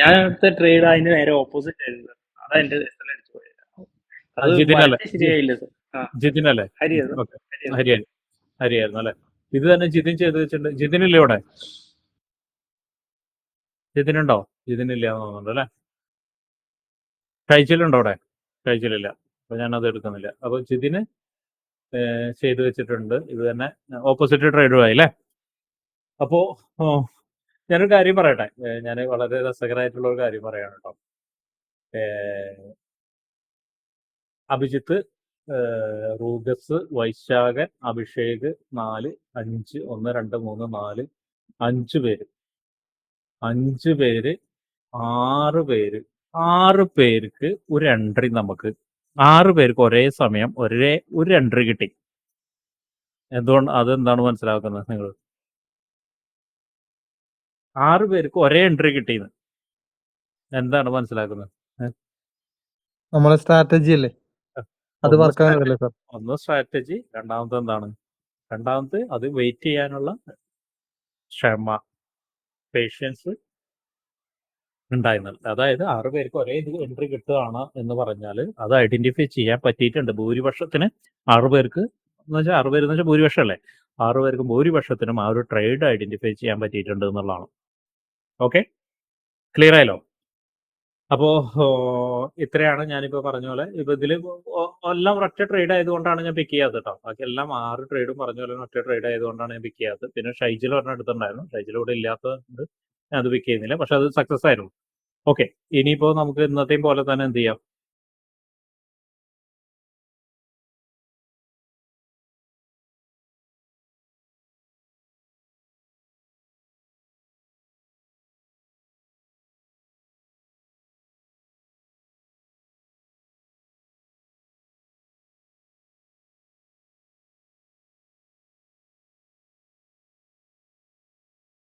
ഞാൻ ട്രേഡ് അതിന് നേരെ ഓപ്പോസിറ്റ് ആയിരുന്നു. അതാ എന്റെ അടിച്ചു പോയത്. അത്? ശരിയായില്ല സർ അല്ലേ ഹരി ഓക്കെ. ഹരിയായിരുന്നു ഹരിയായിരുന്നു അല്ലെ? ഇത് തന്നെ ജിതിൻ ചെയ്ത് വെച്ചിട്ടുണ്ട്. ജിതിനില്ലേ ഇവിടെ? ജിതിനുണ്ടോ? ജിതിനില്ല എന്ന് തോന്നുന്നുണ്ട് അല്ലെ? കഴിച്ചിലുണ്ടോ അവിടെ? കഴിച്ചിലില്ല അപ്പൊ ഞാൻ അത് എടുക്കുന്നില്ല. അപ്പൊ ജിതിന് ചെയ്ത് വെച്ചിട്ടുണ്ട്. ഇത് തന്നെ ഓപ്പോസിറ്റ് ട്രേഡുമായി അല്ലേ? അപ്പോ ഞാനൊരു കാര്യം പറയട്ടെ. ഞാൻ വളരെ രസകരമായിട്ടുള്ള ഒരു കാര്യം പറയാണ് കേട്ടോ അഭിജിത്ത് റൂഗസ് വൈശാഖൻ അഭിഷേക് നാല് അഞ്ച് ഒന്ന് രണ്ട് മൂന്ന് നാല് അഞ്ച് പേര്. അഞ്ച് പേര് ആറ് പേര്. ആറ് പേർക്ക് ഒരു എൻട്രി നമുക്ക്. ആറ് പേർക്ക് ഒരേ സമയം ഒരേ ഒരു എൻട്രി കിട്ടി. എന്തുകൊണ്ട് അതെന്താണ് മനസ്സിലാക്കുന്നത് നിങ്ങൾ? ആറ് പേർക്ക് ഒരേ എൻട്രി കിട്ടിയെന്ന് എന്താണ് മനസ്സിലാക്കുന്നത്? നമ്മളെ സ്ട്രാറ്റജി അല്ലേ? അത് ഒന്ന് വർക്ക് ആകുന്നില്ലേ സാർ ഒന്ന് സ്ട്രാറ്റജി രണ്ടാമത്തെ എന്താണ്? രണ്ടാമത്തെ അത് വെയിറ്റ് ചെയ്യാനുള്ള ക്ഷമ പേഷ്യൻസ് ഉണ്ടായിരുന്നത്. അതായത് ആറ് പേർക്ക് ഒരേ ഇത് എൻട്രി കിട്ടുകയാണ് എന്ന് പറഞ്ഞാൽ അത് ഐഡന്റിഫൈ ചെയ്യാൻ പറ്റിയിട്ടുണ്ട്. ഭൂരിപക്ഷത്തിന് ആറ് പേർക്ക് എന്ന് വെച്ചാൽ ആറ് പേര് എന്ന് വെച്ചാൽ ഭൂരിപക്ഷം അല്ലേ ആറ് പേർക്കും ഭൂരിപക്ഷത്തിനും ആ ഒരു ട്രേഡ് ഐഡന്റിഫൈ ചെയ്യാൻ പറ്റിയിട്ടുണ്ട് എന്നുള്ളതാണ്. ഓക്കെ ക്ലിയർ ആയല്ലോ? അപ്പോ ഇത്രയാണ് ഞാനിപ്പോ പറഞ്ഞ പോലെ. ഇപ്പൊ ഇതിൽ എല്ലാം ഒറ്റ ട്രേഡ് ആയതുകൊണ്ടാണ് ഞാൻ പിക്ക് ചെയ്യാത്തത് കേട്ടോ ബാക്കി എല്ലാം ആറ് ട്രേഡും പറഞ്ഞ പോലെ ഒറ്റ ട്രേഡ് ആയതുകൊണ്ടാണ് ഞാൻ പിക്ക് ചെയ്യാത്തത്. പിന്നെ ഷൈജിൽ പറഞ്ഞ എടുത്തിട്ടുണ്ടായിരുന്നു. ഷൈജിൽ ഇവിടെ ഇല്ലാത്തതുകൊണ്ട് ഞാൻ അത് പിക്ക് ചെയ്യുന്നില്ല. പക്ഷെ അത് സക്സസ് ആയിരുന്നു. ഓക്കെ ഇനിയിപ്പോ നമുക്ക് ഇന്നത്തെയും പോലെ തന്നെ എന്ത് ചെയ്യാം?